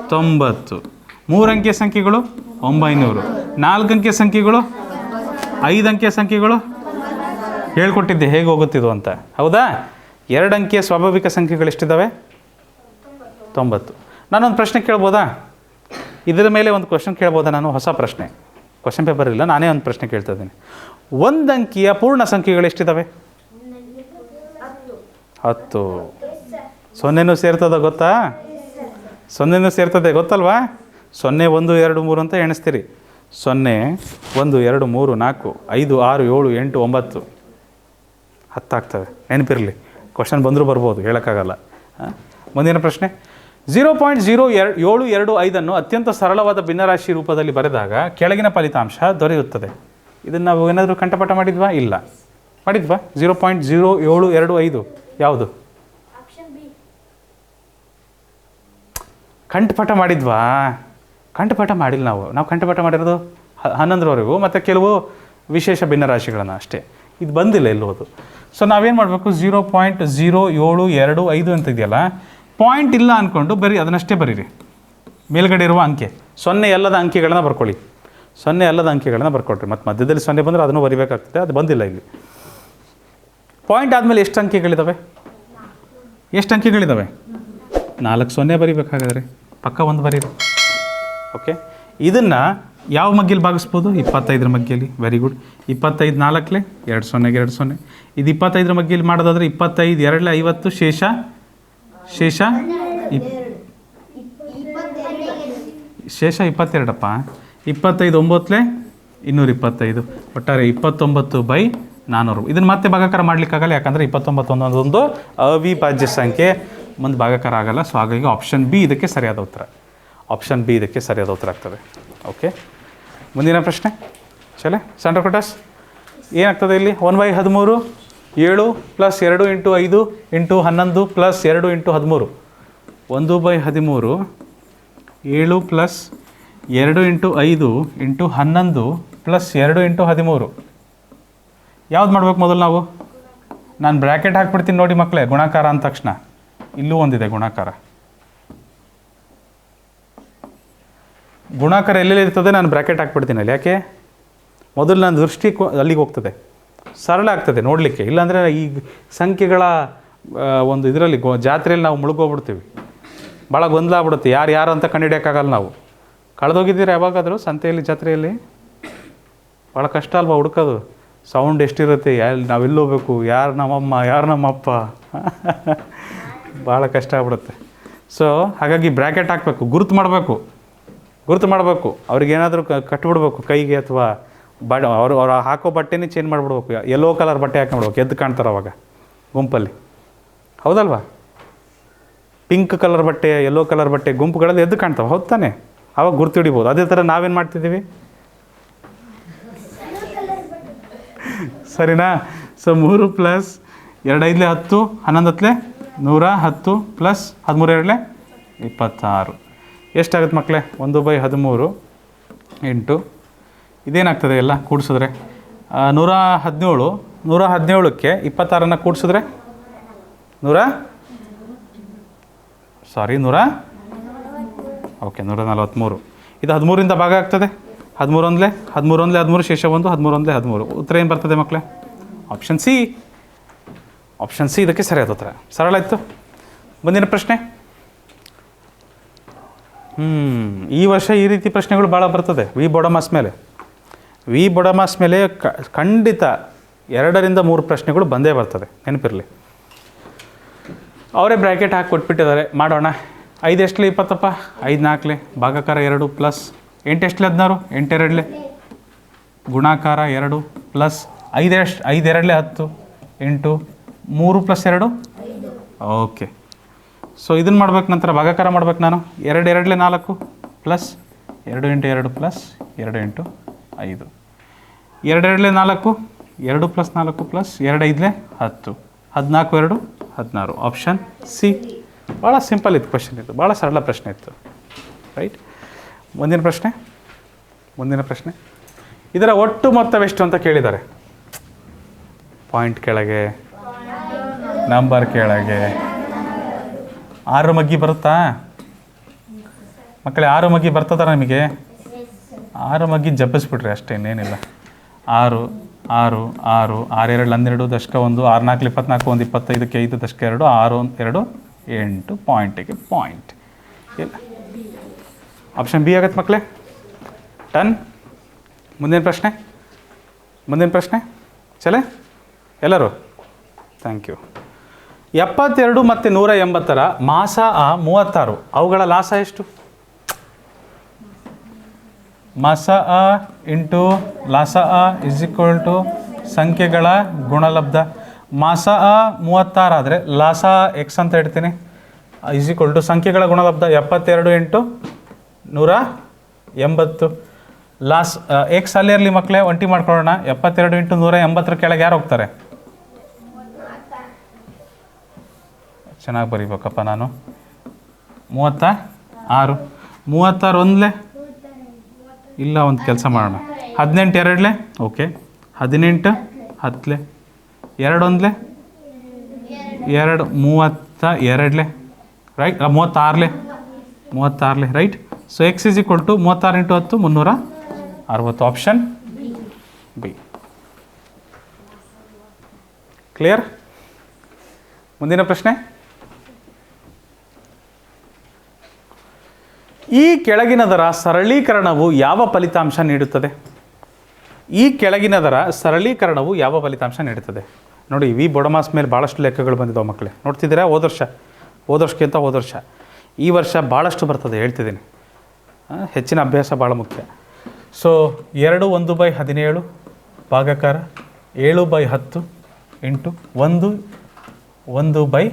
ತೊಂಬತ್ತು. ಮೂರು ಅಂಕಿಯ ಸಂಖ್ಯೆಗಳು? ಒಂಬೈನೂರು. ನಾಲ್ಕು ಅಂಕಿಯ ಸಂಖ್ಯೆಗಳು? ಐದು ಅಂಕಿಯ ಸಂಖ್ಯೆಗಳು? ಹೇಳ್ಕೊಟ್ಟಿದ್ದೆ, ಹೇಗೆ ಹೋಗುತ್ತಿದ್ದು ಅಂತ. ಹೌದಾ? ಎರಡು ಅಂಕಿಯ ಸ್ವಾಭಾವಿಕ ಸಂಖ್ಯೆಗಳು ಎಷ್ಟಿದ್ದಾವೆ ತೊಂಬತ್ತು. ನಾನೊಂದು ಪ್ರಶ್ನೆ ಕೇಳ್ಬೋದಾ? ಇದರ ಮೇಲೆ ಒಂದು ಕ್ವಶನ್ ಕೇಳ್ಬೋದಾ ನಾನು? ಹೊಸ ಪ್ರಶ್ನೆ. ಕ್ವಶನ್ ಪೇಪರ್ ಇಲ್ಲ, ನಾನೇ ಒಂದು ಪ್ರಶ್ನೆ ಕೇಳ್ತಾ ಇದ್ದೀನಿ. ಒಂದು ಅಂಕಿಯ ಪೂರ್ಣ ಸಂಖ್ಯೆಗಳು ಎಷ್ಟಿದ್ದಾವೆ ಹತ್ತು. ಸೊನ್ನೆನೂ ಸೇರ್ತದ ಗೊತ್ತಾ? ಸೊನ್ನೆನೂ ಸೇರ್ತದೆ, ಗೊತ್ತಲ್ವಾ? ಸೊನ್ನೆ, ಒಂದು, ಎರಡು, ಮೂರು ಅಂತ ಎಣಿಸ್ತೀರಿ. ಸೊನ್ನೆ, ಒಂದು, ಎರಡು, ಮೂರು, ನಾಲ್ಕು, ಐದು, ಆರು, ಏಳು, ಎಂಟು, ಒಂಬತ್ತು. ಹತ್ತಾಗ್ತವೆ. ನೆನಪಿರಲಿ ಕ್ವಶನ್ ಬಂದರೂ ಬರ್ಬೋದು ಹೇಳೋಕ್ಕಾಗಲ್ಲ? ಮುಂದಿನ ಪ್ರಶ್ನೆ. ಜೀರೋ ಪಾಯಿಂಟ್ ಜೀರೋ ಎರಡು ಏಳು ಎರಡು ಐದನ್ನು ಅತ್ಯಂತ ಸರಳವಾದ ಭಿನ್ನರಾಶಿ ರೂಪದಲ್ಲಿ ಬರೆದಾಗ ಕೆಳಗಿನ ಫಲಿತಾಂಶ ದೊರೆಯುತ್ತದೆ. ಇದನ್ನು ನಾವು ಏನಾದರೂ ಕಂಠಪಾಠ ಮಾಡಿದ್ವಾ? ಇಲ್ಲ. ಮಾಡಿದ್ವಾ? ಝೀರೋ ಪಾಯಿಂಟ್ ಜೀರೋ ಏಳು ಎರಡು ಐದು. ಯಾವುದು? ಕಂಠಪಾಠ ಮಾಡಿದ್ವಾ? ಕಂಠಪಾಠ ಮಾಡಿಲ್ಲ ನಾವು. ನಾವು ಕಂಠಪಾಠ ಮಾಡಿರೋದು ಹನ್ನೊಂದರವರೆಗೂ ಮತ್ತು ಕೆಲವು ವಿಶೇಷ ಭಿನ್ನರಾಶಿಗಳನ್ನು ಅಷ್ಟೇ. ಇದು ಬಂದಿಲ್ಲ ಎಲ್ಲೋದು ಸೊ ನಾವೇನು ಮಾಡಬೇಕು? ಝೀರೋ ಪಾಯಿಂಟ್ ಝೀರೋ ಏಳು ಎರಡು ಐದು ಅಂತ ಇದೆಯಲ್ಲ ಪಾಯಿಂಟ್ ಇಲ್ಲ ಅಂದ್ಕೊಂಡು ಬರೀ ಅದನ್ನಷ್ಟೇ ಬರೀರಿ. ಮೇಲ್ಗಡೆ ಇರುವ ಅಂಕೆ. ಸೊನ್ನೆ ಅಲ್ಲದ ಅಂಕೆಗಳನ್ನ ಬರ್ಕೊಳ್ಳಿ. ಸೊನ್ನೆ ಅಲ್ಲದ ಅಂಕೆಗಳನ್ನ ಬರ್ಕೊಳ್ರಿ ಮತ್ತು ಮಧ್ಯದಲ್ಲಿ ಸೊನ್ನೆ ಬಂದರೆ ಅದನ್ನು ಬರಿಬೇಕಾಗ್ತದೆ. ಅದು ಬಂದಿಲ್ಲ ಇಲ್ಲಿ. ಪಾಯಿಂಟ್ ಆದಮೇಲೆ ಎಷ್ಟು ಅಂಕೆಗಳಿದ್ದಾವೆ ಎಷ್ಟು ಅಂಕೆಗಳಿದ್ದಾವೆ ನಾಲ್ಕು ಸೊನ್ನೆ ಬರಿಬೇಕಾಗಾದ್ರೆ. ಪಕ್ಕ ಒಂದು ಬರೀರಿ. ಓಕೆ ಇದನ್ನು ಯಾವ ಮಗ್ಗಿಲಿ ಭಾಗಿಸ್ಬೋದು? ಇಪ್ಪತ್ತೈದರ ಮಗ್ಗಿಯಲ್ಲಿ ವೆರಿ ಗುಡ್ ಇಪ್ಪತ್ತೈದು ನಾಲ್ಕಲೆ, ಎರಡು ಸೊನ್ನೆಗೆ ಎರಡು ಸೊನ್ನೆ. ಇದು ಇಪ್ಪತ್ತೈದರ ಮಗ್ಗಿಯಲ್ಲಿ ಮಾಡೋದಾದ್ರೆ ಇಪ್ಪತ್ತೈದು, ಎರಡಲೆ ಐವತ್ತು, ಶೇಷ? ಶೇಷ? ಇಪ್ ಶೇಷ ಇಪ್ಪತ್ತೆರಡಪ್ಪ. ಇಪ್ಪತ್ತೈದು ಒಂಬತ್ತಲೆ ಇನ್ನೂರ ಇಪ್ಪತ್ತೈದು. ಒಟ್ಟಾರೆ ಇಪ್ಪತ್ತೊಂಬತ್ತು ಬೈ ನಾನ್ನೂರು ಇದನ್ನು ಮತ್ತೆ ಭಾಗಾಕಾರ ಮಾಡಲಿಕ್ಕಾಗಲ್ಲ, ಯಾಕಂದರೆ ಇಪ್ಪತ್ತೊಂಬತ್ತು ಒಂದೊಂದೊಂದು ಅವಿಭಾಜ್ಯ ಸಂಖ್ಯೆ. ಮುಂದೆ ಭಾಗಾಕಾರ ಆಗಲ್ಲ, ಸೊ ಹಾಗಾಗಿ ಆಪ್ಷನ್ ಬಿ ಇದಕ್ಕೆ ಸರಿಯಾದ ಉತ್ತರ. ಆಪ್ಷನ್ ಬಿ ಇದಕ್ಕೆ ಸರಿಯಾದ ಉತ್ತರ ಆಗ್ತದೆ. ಓಕೆ. ಮುಂದಿನ ಪ್ರಶ್ನೆ. ಚಲೆ ಸೆಂಟ್ರ್ ಕೊಟಾಸ್ ಏನಾಗ್ತದೆ ಇಲ್ಲಿ? ಒನ್ ಬೈ ಹದಿಮೂರು, ಏಳು ಪ್ಲಸ್ ಎರಡು ಇಂಟು ಐದು ಇಂಟು ಹನ್ನೊಂದು ಪ್ಲಸ್ ಎರಡು ಇಂಟು ಹದಿಮೂರು. ಒಂದು ಬೈ ಹದಿಮೂರು, ಏಳು ಪ್ಲಸ್ ಎರಡು ಇಂಟು ಐದು ಇಂಟು ಹನ್ನೊಂದು ಪ್ಲಸ್ ಎರಡು ಇಂಟು ಹದಿಮೂರು. ಯಾವ್ದು ಮಾಡ್ಬೇಕು ಮೊದಲು ನಾವು? ನಾನು ಬ್ರ್ಯಾಕೆಟ್ ಹಾಕ್ಬಿಡ್ತೀನಿ ನೋಡಿ ಮಕ್ಕಳೇ ಗುಣಾಕಾರ ಅಂದ ತಕ್ಷಣ. ಇಲ್ಲೂ ಒಂದಿದೆ ಗುಣಾಕಾರ. ಗುಣಾಕಾರ ಎಲ್ಲೆಲ್ಲಿ ಇರ್ತದೆ ನಾನು ಬ್ರ್ಯಾಕೆಟ್ ಹಾಕ್ಬಿಡ್ತೀನಿ ಅಲ್ಲಿ. ಯಾಕೆ? ಮೊದಲು ನನ್ನ ದೃಷ್ಟಿ ಅಲ್ಲಿಗೆ ಹೋಗ್ತದೆ. ಸರಳ ಆಗ್ತದೆ ನೋಡಲಿಕ್ಕೆ. ಇಲ್ಲಾಂದರೆ ಈ ಸಂಖ್ಯೆಗಳ ಒಂದು ಇದರಲ್ಲಿ ಗೋ ಜಾತ್ರೆಯಲ್ಲಿ ನಾವು ಮುಳುಗೋಗ್ಬಿಡ್ತೀವಿ ಭಾಳ ಗೊಂದಲ ಆಗ್ಬಿಡುತ್ತೆ. ಯಾರು ಯಾರು ಅಂತ ಕಂಡುಹಿಡಿಯೋಕ್ಕಾಗಲ್ಲ ನಾವು. ಕಳೆದೋಗಿದ್ದೀರಾ ಯಾವಾಗಾದರೂ ಸಂತೆಯಲ್ಲಿ, ಜಾತ್ರೆಯಲ್ಲಿ? ಭಾಳ ಕಷ್ಟ ಅಲ್ವಾ ಹುಡುಕೋದು. ಸೌಂಡ್ ಎಷ್ಟಿರುತ್ತೆ? ಎಲ್ಲಿ ನಾವೆಲ್ಲಿ ಹೋಗ್ಬೇಕು? ಯಾರು ನಮ್ಮಮ್ಮ? ಯಾರು ನಮ್ಮಪ್ಪ? ಭಾಳ ಕಷ್ಟ ಆಗ್ಬಿಡುತ್ತೆ. ಸೊ ಹಾಗಾಗಿ ಬ್ರ್ಯಾಕೆಟ್ ಹಾಕಬೇಕು. ಗುರುತು ಮಾಡಬೇಕು. ಗುರುತು ಮಾಡಬೇಕು. ಅವ್ರಿಗೇನಾದರೂ ಕಟ್ಬಿಡ್ಬೇಕು ಕೈಗೆ ಅಥವಾ ಬಡ, ಅವರು, ಅವ್ರು ಹಾಕೋ ಬಟ್ಟೆನೇ ಚೇಂಜ್ ಮಾಡಿಬಿಡ್ಬೇಕು. ಯೆಲ್ಲೋ ಕಲರ್ ಬಟ್ಟೆ ಹಾಕೊಂಡ್ಬಿಡ್ಬೇಕು ಎದ್ದು ಕಾಣ್ತಾರೆ ಅವಾಗ ಗುಂಪಲ್ಲಿ. ಹೌದಲ್ವಾ? ಪಿಂಕ್ ಕಲರ್ ಬಟ್ಟೆ ಯೆಲ್ಲೋ ಕಲರ್ ಬಟ್ಟೆ ಗುಂಪುಗಳಲ್ಲಿ ಎದ್ದು ಕಾಣ್ತಾವೆ. ಹೌದು ತಾನೆ? ಅವಾಗ ಗುರ್ತು ಹಿಡಿಬೋದು. ಅದೇ ಥರ ನಾವೇನು ಮಾಡ್ತಿದ್ದೀವಿ? ಸರಿನಾ? ಸೊ, ಮೂರು ಪ್ಲಸ್ ಎರಡೈದಲೇ ಹತ್ತು ಹನ್ನೊಂದು ಹತ್ತಲೆ ನೂರ ಹತ್ತು ಪ್ಲಸ್ ಹದಿಮೂರು ಎರಡಲೆ ಇಪ್ಪತ್ತಾರು. ಎಷ್ಟಾಗುತ್ತೆ ಮಕ್ಕಳೇ? ಒಂದು ಬೈ ಹದಿಮೂರು ಎಂಟು ಇದೇನಾಗ್ತದೆ ಎಲ್ಲ ಕೂಡಿಸಿದ್ರೆ? ನೂರ ಹದಿನೇಳು, ನೂರ ಹದಿನೇಳಕ್ಕೆ ಇಪ್ಪತ್ತಾರನ್ನು ಕೂಡಿಸಿದ್ರೆ? ನೂರ? ಸಾರಿ ನೂರ? ಓಕೆ ನೂರ ನಲವತ್ತ್ಮೂರು ಇದು ಹದಿಮೂರಿಂದ ಭಾಗ ಆಗ್ತದೆ? ಹದಿಮೂರು ಹದಿಮೂರೊಂದಲೇ ಹದಿಮೂರು, ಶೇಷ ಒಂದು ಹದಿಮೂರು ಒಂದಲೇ ಹದಿಮೂರು. ಉತ್ತರ ಏನು ಬರ್ತದೆ ಮಕ್ಕಳೇ? ಆಪ್ಷನ್ ಸಿ ಆಪ್ಷನ್ ಸಿ ಇದಕ್ಕೆ ಸರಿಯಾದ ಉತ್ತರ. ಸರಳ ಇತ್ತು? ಮುಂದಿನ ಪ್ರಶ್ನೆ. ಹ್ಞೂ ಈ ವರ್ಷ ಈ ರೀತಿ ಪ್ರಶ್ನೆಗಳು ಭಾಳ ಬರ್ತದೆ. ವಿ ಬೊಡಮಾಸ್ ಮೇಲೆ. ವಿ ಬೊಡಮಾಸ್ ಮೇಲೆ ಕ ಖಂಡಿತ ಎರಡರಿಂದ ಮೂರು ಪ್ರಶ್ನೆಗಳು ಬಂದೇ ಬರ್ತದೆ. ನೆನಪಿರಲಿ. ಅವರೇ ಬ್ರ್ಯಾಕೆಟ್ ಹಾಕಿ ಕೊಟ್ಬಿಟ್ಟಿದ್ದಾರೆ. ಮಾಡೋಣ. ಐದು ಎಷ್ಟಲೆ ಇಪ್ಪತ್ತಪ್ಪ? ಐದು ನಾಲ್ಕಲೆ ಭಾಗಾಕಾರ ಎರಡು ಪ್ಲಸ್. ಎಂಟು ಎಷ್ಟಲೆ ಹದಿನಾರು? ಎಂಟೆರಡಲೆ. ಗುಣಾಕಾರ ಎರಡು ಪ್ಲಸ್. ಐದು ಎಷ್ಟು ಐದು ಎರಡಲೆ ಹತ್ತು. ಎಂಟು. ಮೂರು ಪ್ಲಸ್ ಎರಡು? ಓಕೆ. ಸೊ ಇದನ್ನು ಮಾಡ್ಬೇಕು ನಂತರ ಭಾಗಾಕಾರ ಮಾಡ್ಬೇಕು ನಾನು. ಎರಡು ಎರಡಲೆ ನಾಲ್ಕು ಪ್ಲಸ್ ಎರಡು ಇಂಟು ಎರಡು ಪ್ಲಸ್ ಎರಡು ಇಂಟು ಐದು. ಎರಡು ಎರಡಲೆ ನಾಲ್ಕು, ಎರಡು ಪ್ಲಸ್ ನಾಲ್ಕು ಪ್ಲಸ್ ಎರಡು ಐದಲೆ ಹತ್ತು. ಹದಿನಾಲ್ಕು, ಎರಡು, ಹದಿನಾರು. ಆಪ್ಷನ್ ಸಿ ಭಾಳ ಸಿಂಪಲ್ ಇತ್ತು ಕ್ವಶನ್ ಇತ್ತು ಭಾಳ ಸರಳ ಪ್ರಶ್ನೆ ಇತ್ತು. ರೈಟ್ ಮುಂದಿನ ಪ್ರಶ್ನೆ? ಮುಂದಿನ ಪ್ರಶ್ನೆ? ಇದರ ಒಟ್ಟು ಮೊತ್ತವೆಷ್ಟು ಅಂತ ಕೇಳಿದ್ದಾರೆ. ಪಾಯಿಂಟ್ ಕೆಳಗೆ. ನಂಬರ್ ಕೆಳಗೆ. ಆರು ಮಗ್ಗಿ ಬರುತ್ತಾ? ಮಕ್ಕಳೇ ಆರು ಮಗ್ಗಿ ಬರ್ತದ ನಿಮಗೆ? ಆರು ಮಗ್ಗಿ ಜಪ್ಪಿಸ್ಬಿಟ್ರಿ ಅಷ್ಟೇ, ಇನ್ನೇನಿಲ್ಲ. ಆರು ಆರು ಆರು ಆರು ಎರಡು ಹನ್ನೆರಡು, ದಶಕ ಒಂದು ಆರು ನಾಲ್ಕು ಇಪ್ಪತ್ನಾಲ್ಕು, ಒಂದು, ಇಪ್ಪತ್ತೈದಕ್ಕೆ ಐದು, ದಶಕ ಎರಡು, ಆರು ಒಂದು ಎರಡು, ಎಂಟು ಪಾಯಿಂಟಿಗೆ ಪಾಯಿಂಟ್ ಇಲ್ಲ. ಆಪ್ಷನ್ ಬಿ ಆಗತ್ತೆ ಮಕ್ಕಳೇ. ಟನ್ ಮುಂದಿನ ಪ್ರಶ್ನೆ. ಮುಂದಿನ ಪ್ರಶ್ನೆ. ಚಲೇ? ಎಲ್ಲರೂ? ಥ್ಯಾಂಕ್ ಯು ಎಪ್ಪತ್ತೆರಡು ಮತ್ತು ನೂರ ಎಂಬತ್ತರ ಮಾಸ ಆ ಮೂವತ್ತಾರು. ಅವುಗಳ ಲಾಸ ಎಷ್ಟು? ಮಾಸ ಅ ಇಂಟು ಲಾಸ ಅ ಇಸ್ ಈಕ್ವಲ್ ಟು ಸಂಖ್ಯೆಗಳ ಗುಣಲಬ್ಧ. ಮಾಸ ಅ ಮೂವತ್ತಾರಾದರೆ ಲಾಸ ಎಕ್ಸ್ ಅಂತ ಇಡ್ತೀನಿ ಇಸ್ ಈಕ್ವಲ್ ಟು ಸಂಖ್ಯೆಗಳ ಗುಣಲಬ್ಧ ಎಪ್ಪತ್ತೆರಡು ಇಂಟು ನೂರ ಎಂಬತ್ತು. ಲಾಸ್ ಎಕ್ಸ್ ಅಲ್ಲೇ ಇರಲಿ ಮಕ್ಕಳೇ ಒಂಟಿ ಮಾಡ್ಕೊಳ್ಳೋಣ. ಎಪ್ಪತ್ತೆರಡು ಇಂಟು ನೂರ ಎಂಬತ್ತರ ಕೆಳಗೆ ಯಾರು ಹೋಗ್ತಾರೆ? ಚೆನ್ನಾಗಿ ಬರಿಬೇಕಪ್ಪ ನಾನು. ಮೂವತ್ತ? ಆರು. ಮೂವತ್ತಾರು ಒಂದ್ಲೆ ಇಲ್ಲ, ಒಂದು ಕೆಲಸ ಮಾಡೋಣ. ಹದಿನೆಂಟು ಎರಡಲೆ? ಓಕೆ. ಹದಿನೆಂಟು, ಹತ್ತಲೆ? ಎರಡು ಒಂದ್ಲೆ ಎರಡು, ಮೂವತ್ತ ಎರಡಲೆ? ರೈಟ್ ಮೂವತ್ತಾರಲೆ? ಮೂವತ್ತಾರಲೆ, right. So x is equal to ಮೂವತ್ತಾರು ಇಂಟು ಹತ್ತು, ಮುನ್ನೂರ ಅರವತ್ತು. ಆಪ್ಷನ್ ಬಿ ಕ್ಲಿಯರ್ ಮುಂದಿನ ಪ್ರಶ್ನೆ? ಈ ಕೆಳಗಿನದರ ಸರಳೀಕರಣವು ಯಾವ ಫಲಿತಾಂಶ ನೀಡುತ್ತದೆ? ಈ ಕೆಳಗಿನದರ ಸರಳೀಕರಣವು ಯಾವ ಫಲಿತಾಂಶ ನೀಡುತ್ತದೆ? ನೋಡಿ, ವಿ. ಬೊಡಮಾಸ್ ಮೇಲೆ ಭಾಳಷ್ಟು ಲೆಕ್ಕಗಳು ಬಂದಿದ್ದಾವೆ ಮಕ್ಕಳೇ. ನೋಡ್ತಿದ್ದೀರಾ? ಹೋದ ವರ್ಷ, ಹೋದ ಹೋದ ವರ್ಷ. ಈ ವರ್ಷ ಭಾಳಷ್ಟು ಬರ್ತದೆ, ಹೇಳ್ತಿದ್ದೀನಿ. ಹೆಚ್ಚಿನ ಅಭ್ಯಾಸ ಭಾಳ ಮುಖ್ಯ. ಸೊ ಎರಡು ಒಂದು ಬೈ ಹದಿನೇಳು ಭಾಗಕಾರ ಏಳು ಬೈ ಹತ್ತು ಎಂಟು ಒಂದು ಒಂದು ಬೈ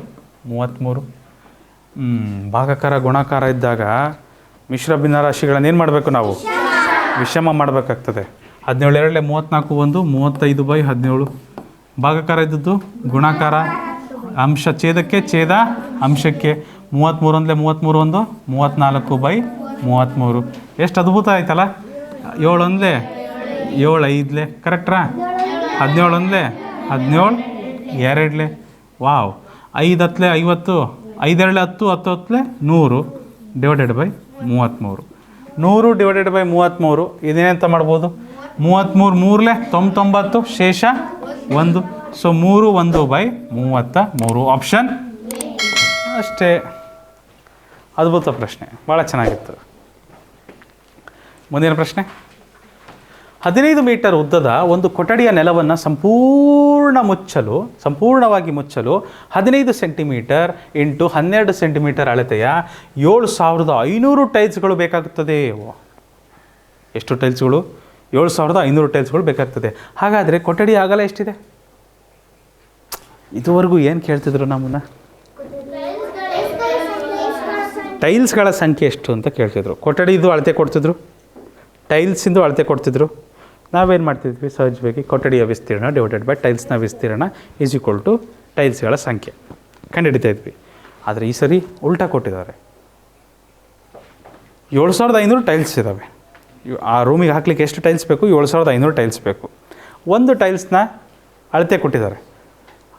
ಮೂವತ್ತ್ಮೂರು. ಭಾಗಕಾರ ಗುಣಾಕಾರ ಇದ್ದಾಗ ಮಿಶ್ರ ಭಿನ್ನರಾಶಿಗಳನ್ನು ಏನು ಮಾಡಬೇಕು ನಾವು? ವಿಷಮ ಮಾಡಬೇಕಾಗ್ತದೆ. ಹದಿನೇಳು ಎರಡಲೆ ಮೂವತ್ತ್ನಾಲ್ಕು ಒಂದು, ಮೂವತ್ತೈದು ಬೈ ಹದಿನೇಳು. ಭಾಗಕಾರ ಇದ್ದದ್ದು ಗುಣಾಕಾರ, ಅಂಶ ಛೇದಕ್ಕೆ ಛೇದ, ಅಂಶಕ್ಕೆ ಮೂವತ್ತ್ಮೂರು ಒಂದಲೇ ಮೂವತ್ತ್ಮೂರು ಒಂದು ಮೂವತ್ತ್ನಾಲ್ಕು ಬೈ ಮೂವತ್ತ್ಮೂರು ಎಷ್ಟು ಅದ್ಭುತ ಆಯ್ತಲ್ಲ? ಏಳು ಒಂದಲೇ ಏಳು ಐದಲೆ ಕರೆಕ್ಟ್ರಾ ಹದಿನೇಳು ಒಂದಲೇ ಹದಿನೇಳು ಎರಡಲೆ, ವಾವ್. ಐದು ಹತ್ತಲೆ ಐವತ್ತು, ಐದೆರಡಲೆ ಹತ್ತು ಹತ್ತು ಹತ್ತಲೆ ನೂರು. ಡಿವೈಡೆಡ್ ಬೈ ಮೂವತ್ತ್ಮೂರು ನೂರು ಡಿವೈಡೆಡ್ ಬೈ ಮೂವತ್ತ್ಮೂರು ಇದೇನಂತ ಮಾಡ್ಬೋದು? ಮೂವತ್ತ್ಮೂರು ಮೂರಲೆ ತೊಂಬತ್ತೊಂಬತ್ತು ಶೇಷ ಒಂದು. ಸೊ ಮೂರು ಒಂದು ಬೈ ಮೂವತ್ತ ಮೂರು. ಆಪ್ಷನ್ ಅಷ್ಟೇ. ಅದ್ಭುತ ಪ್ರಶ್ನೆ. ಭಾಳ ಚೆನ್ನಾಗಿತ್ತು. ಮುಂದಿನ ಪ್ರಶ್ನೆ? ಹದಿನೈದು ಮೀಟರ್ ಉದ್ದದ ಒಂದು ಕೊಠಡಿಯ ನೆಲವನ್ನು ಸಂಪೂರ್ಣ ಮುಚ್ಚಲು, ಸಂಪೂರ್ಣವಾಗಿ ಮುಚ್ಚಲು ಹದಿನೈದು ಸೆಂಟಿಮೀಟರ್ ಇಂಟು ಹನ್ನೆರಡು ಸೆಂಟಿಮೀಟರ್ ಅಳತೆಯ ಏಳು ಸಾವಿರದ ಐನೂರು ಟೈಲ್ಸ್ಗಳು ಬೇಕಾಗುತ್ತದೆ. ಎಷ್ಟು ಟೈಲ್ಸ್ಗಳು? ಏಳು ಸಾವಿರದ ಐನೂರು ಟೈಲ್ಸ್ಗಳು ಬೇಕಾಗ್ತದೆ. ಹಾಗಾದರೆ ಕೊಠಡಿ ಆಗಲ್ಲ ಎಷ್ಟಿದೆ? ಇದುವರೆಗೂ ಏನು ಕೇಳ್ತಿದ್ರು ನಮ್ಮನ್ನು? ಟೈಲ್ಸ್ಗಳ ಸಂಖ್ಯೆ ಎಷ್ಟು ಅಂತ ಕೇಳ್ತಿದ್ರು. ಕೊಠಡಿದು ಅಳತೆ ಕೊಡ್ತಿದ್ರು? ಟೈಲ್ಸಿಂದು ಅಳತೆ ಕೊಡ್ತಿದ್ರು? ನಾವೇನು ಮಾಡ್ತಿದ್ವಿ? ಸಹಜವಾಗಿ ಕೊಠಡಿಯ ವಿಸ್ತೀರ್ಣ ಡಿವೈಡೆಡ್ ಬೈ ಟೈಲ್ಸ್ನ ವಿಸ್ತೀರ್ಣ ಈಸ್ ಈಕ್ವಲ್ ಟು ಟೈಲ್ಸ್ಗಳ ಸಂಖ್ಯೆ. ಕಂಡುಹಿಡಿತಾ ಇದ್ವಿ. ಆದರೆ ಈ ಸರಿ ಉಲ್ಟಾ ಕೊಟ್ಟಿದ್ದಾರೆ. ಏಳು ಸಾವಿರದ ಐನೂರು ಟೈಲ್ಸ್ ಇದ್ದಾವೆ ಆ ರೂಮಿಗೆ ಹಾಕ್ಲಿಕ್ಕೆ ಎಷ್ಟು ಟೈಲ್ಸ್ ಬೇಕು? ಏಳು ಸಾವಿರದ ಐನೂರು ಟೈಲ್ಸ್ ಬೇಕು. ಒಂದು ಟೈಲ್ಸ್ನ ಅಳತೆ ಕೊಟ್ಟಿದ್ದಾರೆ.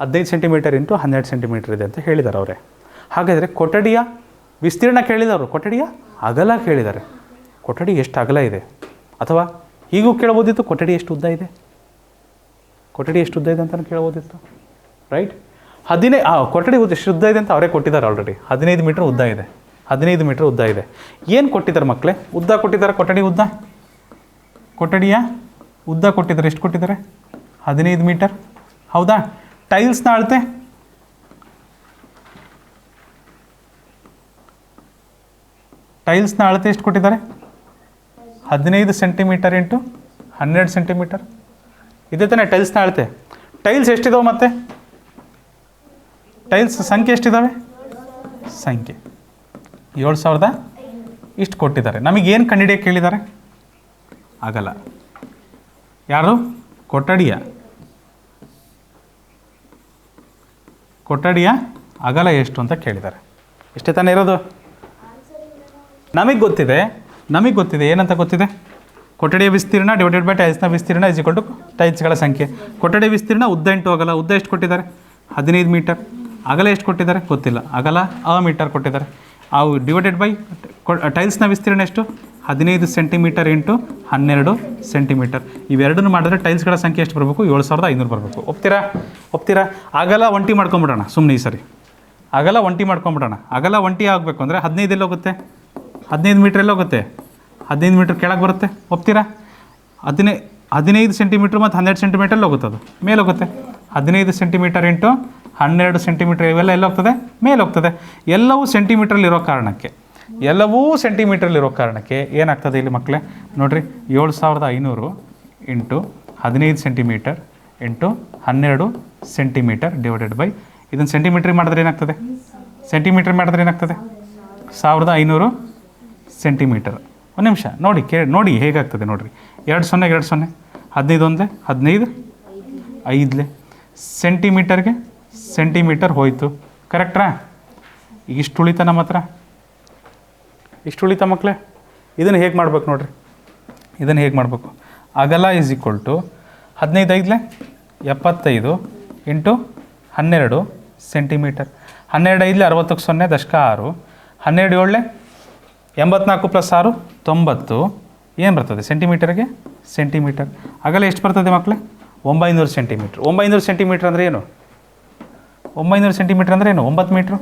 ಹದಿನೈದು ಸೆಂಟಿಮೀಟರ್ ಇಂಟು ಹನ್ನೆರಡು ಸೆಂಟಿಮೀಟರ್ ಇದೆ ಅಂತ ಹೇಳಿದ್ದಾರೆ ಅವರೇ. ಹಾಗಾದರೆ ಕೊಠಡಿಯ ವಿಸ್ತೀರ್ಣ ಕೇಳಿದವರು? ಕೊಠಡಿಯ ಅಗಲ ಕೇಳಿದ್ದಾರೆ. ಕೊಠಡಿ ಎಷ್ಟು ಅಗಲ ಇದೆ? ಅಥವಾ ಹೀಗೂ ಕೇಳ್ಬೋದಿತ್ತು ಕೊಠಡಿ ಎಷ್ಟು ಉದ್ದ ಇದೆ? ಕೊಠಡಿ ಎಷ್ಟು ಉದ್ದ ಇದೆ ಅಂತ ಕೇಳ್ಬೋದಿತ್ತು ರೈಟ್ ಹದಿನೈ ಆ, ಕೊಠಡಿ ಉದ್ದ ಎಷ್ಟು ಉದ್ದ ಇದೆ ಅಂತ ಅವರೇ ಕೊಟ್ಟಿದ್ದಾರೆ ಆಲ್ರೆಡಿ ಹದಿನೈದು ಮೀಟ್ರ್ ಉದ್ದ ಇದೆ. ಹದಿನೈದು ಮೀಟ್ರ್ ಉದ್ದ ಇದೆ. ಏನು ಕೊಟ್ಟಿದ್ದಾರೆ ಮಕ್ಕಳೇ ಉದ್ದ ಕೊಟ್ಟಿದ್ದಾರೆ? ಕೊಠಡಿ ಉದ್ದ? ಕೊಠಡಿಯ? ಉದ್ದ ಕೊಟ್ಟಿದ್ದಾರೆ. ಎಷ್ಟು ಕೊಟ್ಟಿದ್ದಾರೆ? ಹದಿನೈದು ಮೀಟರ್. ಹೌದಾ? ಟೈಲ್ಸ್ನ ಅಳತೆ? ಟೈಲ್ಸ್ನ ಅಳತೆ ಎಷ್ಟು ಕೊಟ್ಟಿದ್ದಾರೆ? ಹದಿನೈದು ಸೆಂಟಿಮೀಟರ್ ಇಂಟು ಹನ್ನೆರಡು ಸೆಂಟಿಮೀಟರ್. ಇದೇ ತಾನೇ ಟೈಲ್ಸ್ನ ಅಳತೆ. ಟೈಲ್ಸ್ ಎಷ್ಟಿದಾವೆ ಮತ್ತೆ? ಟೈಲ್ಸ್ ಸಂಖ್ಯೆ ಎಷ್ಟಿದ್ದಾವೆ ಸಂಖ್ಯೆ. ಏಳು ಸಾವಿರದ ಇಷ್ಟು ಕೊಟ್ಟಿದ್ದಾರೆ. ನಮಗೇನು ಕಂಡಿಡಿಯಕ್ಕೆ ಕೇಳಿದ್ದಾರೆ? ಆಗಲ್ಲ. ಯಾರು ಕೊಠಡಿಯ. ಕೊಠಡಿಯ ಅಗಲ ಎಷ್ಟು ಅಂತ ಕೇಳಿದ್ದಾರೆ. ಇಷ್ಟೇ ತಾನೇ ಇರೋದು? ನಮಗೆ ಗೊತ್ತಿದೆ ನಮಗೆ ಗೊತ್ತಿದೆ, ಏನಂತ ಗೊತ್ತಿದೆ? ಕೊಠಡಿಯ ವಿಸ್ತೀರ್ಣ ಡಿವೈಡೆಡ್ ಬೈ ಟೈಲ್ಸ್ನ ವಿಸ್ತೀರ್ಣ ಇಸ್ ಟು ಟೈಲ್ಸ್ಗಳ ಸಂಖ್ಯೆ. ಕೊಠಡಿ ವಿಸ್ತೀರ್ಣ ಉದ್ದ ಎಂಟು ಅಗಲ, ಉದ್ದ ಎಷ್ಟು ಕೊಟ್ಟಿದ್ದಾರೆ? ಹದಿನೈದು ಮೀಟರ್. ಅಗಲ ಎಷ್ಟು ಕೊಟ್ಟಿದ್ದಾರೆ? ಗೊತ್ತಿಲ್ಲ. ಅಗಲ ಅ ಮೀಟರ್ ಕೊಟ್ಟಿದ್ದಾರೆ. ಅವು ಡಿವೈಡೆಡ್ ಬೈ ಟೈಲ್ಸ್ನ ವಿಸ್ತೀರ್ಣ ಎಷ್ಟು? ಹದಿನೈದು ಸೆಂಟಿಮೀಟರ್ ಇಂಟು ಹನ್ನೆರಡು ಸೆಂಟಿಮೀಟರ್. ಇವೆರಡನ್ನು ಮಾಡಿದ್ರೆ ಟೈಲ್ಸ್ಗಳ ಸಂಖ್ಯೆ ಎಷ್ಟು ಬರಬೇಕು? ಏಳು ಸಾವಿರದ ಐನೂರು ಬರಬೇಕು. ಒಪ್ತೀರಾ? ಒಪ್ತೀರಾ? ಅಗಲ ಒಂಟಿ ಮಾಡ್ಕೊಂಬಿಡೋಣ. ಸುಮ್ಮನೆ ಈ ಸರಿ. ಅಗಲ ಒಂಟಿ ಮಾಡ್ಕೊಂಬಿಡೋಣ. ಅಗಲ ಒಂಟಿ ಆಗಬೇಕು ಅಂದರೆ ಹದಿನೈದು ಹೋಗುತ್ತೆ? ಹದಿನೈದು ಮೀಟ್ರ್ ಎಲ್ಲ ಹೋಗುತ್ತೆ. ಹದಿನೈದು ಮೀಟ್ರ್ ಕೆಳಗೆ ಬರುತ್ತೆ. ಒಪ್ತೀರಾ? ಹದಿನೈ, ಹದಿನೈದು ಸೆಂಟಿಮೀಟ್ರ್ ಮತ್ತು ಹನ್ನೆರಡು ಸೆಂಟಿಮೀಟ್ರಲ್ಲಿ ಹೋಗುತ್ತೆ ಅದು. ಮೇಲೆ ಹೋಗುತ್ತೆ. ಹದಿನೈದು ಸೆಂಟಿಮೀಟರ್ ಇಂಟು ಹನ್ನೆರಡು ಸೆಂಟಿಮೀಟರ್ ಇವೆಲ್ಲ ಎಲ್ಲ ಹೋಗ್ತದೆ? ಮೇಲೆ ಹೋಗ್ತದೆ. ಎಲ್ಲವೂ ಸೆಂಟಿಮೀಟ್ರಲ್ಲಿರೋ ಕಾರಣಕ್ಕೆ. ಎಲ್ಲವೂ ಸೆಂಟಿಮೀಟ್ರಲ್ಲಿರೋ ಕಾರಣಕ್ಕೆ ಏನಾಗ್ತದೆ ಇಲ್ಲಿ ಮಕ್ಕಳೇ? ನೋಡಿರಿ, ಏಳು ಸಾವಿರದ ಐನೂರು ಇಂಟು ಹದಿನೈದು ಸೆಂಟಿಮೀಟರ್ ಇಂಟು ಹನ್ನೆರಡು ಸೆಂಟಿಮೀಟರ್ ಡಿವೈಡೆಡ್ ಬೈ ಇದನ್ನು ಸೆಂಟಿಮೀಟ್ರಿಗೆ ಮಾಡಿದ್ರೆ ಏನಾಗ್ತದೆ? ಸೆಂಟಿಮೀಟ್ರ್ ಮಾಡಿದ್ರೆ ಏನಾಗ್ತದೆ? ಸಾವಿರದ ಐನೂರು ಸೆಂಟಿಮೀಟರ್ ಒಂದು ನಿಮಿಷ, ನೋಡಿ ಕೇ ನೋಡಿ, ಹೇಗಾಗ್ತದೆ ನೋಡಿರಿ. ಎರಡು ಸೊನ್ನೆಗೆ ಎರಡು ಸೊನ್ನೆ ಹದಿನೈದು ಒಂದೇ ಹದಿನೈದು, ಐದಲೆ. ಸೆಂಟಿಮೀಟರ್ಗೆ ಸೆಂಟಿಮೀಟರ್ ಹೋಯಿತು. ಕರೆಕ್ಟ್ರಾ ಇಷ್ಟು ಉಳಿತ ನಮ್ಮ ಹತ್ರ ಇಷ್ಟು ಉಳಿತ ಮಕ್ಕಳೇ ಇದನ್ನು ಹೇಗೆ ಮಾಡ್ಬೇಕು ನೋಡಿರಿ? ಇದನ್ನು ಹೇಗೆ ಮಾಡಬೇಕು? ಅಗಲ ಈಸ್ ಈಕ್ವಲ್ ಟು ಹದಿನೈದು, ಐದಲೆ, ಎಪ್ಪತ್ತೈದು ಇಂಟು ಹನ್ನೆರಡು ಸೆಂಟಿಮೀಟರ್ ಹನ್ನೆರಡು, ಐದಲೆ ಅರವತ್ತಕ್ಕೆ ಸೊನ್ನೆ, ದಶಕ ಆರು. ಹನ್ನೆರಡು ಏಳಲೆ ಎಂಬತ್ನಾಲ್ಕು ಪ್ಲಸ್ ಆರು, ತೊಂಬತ್ತು. ಏನು ಬರ್ತದೆ ಸೆಂಟಿಮೀಟರ್ಗೆ? ಸೆಂಟಿಮೀಟರ್. ಅಗಲ ಎಷ್ಟು ಬರ್ತದೆ ಮಕ್ಕಳೇ? ಒಂಬೈನೂರು ಸೆಂಟಿಮೀಟ್ರ್. ಒಂಬೈನೂರು ಸೆಂಟಿಮೀಟ್ರ್ ಅಂದರೆ ಏನು? ಒಂಬೈನೂರು ಸೆಂಟಿಮೀಟ್ರ್ ಅಂದರೆ ಏನು? ಒಂಬತ್ತು ಮೀಟ್ರ್?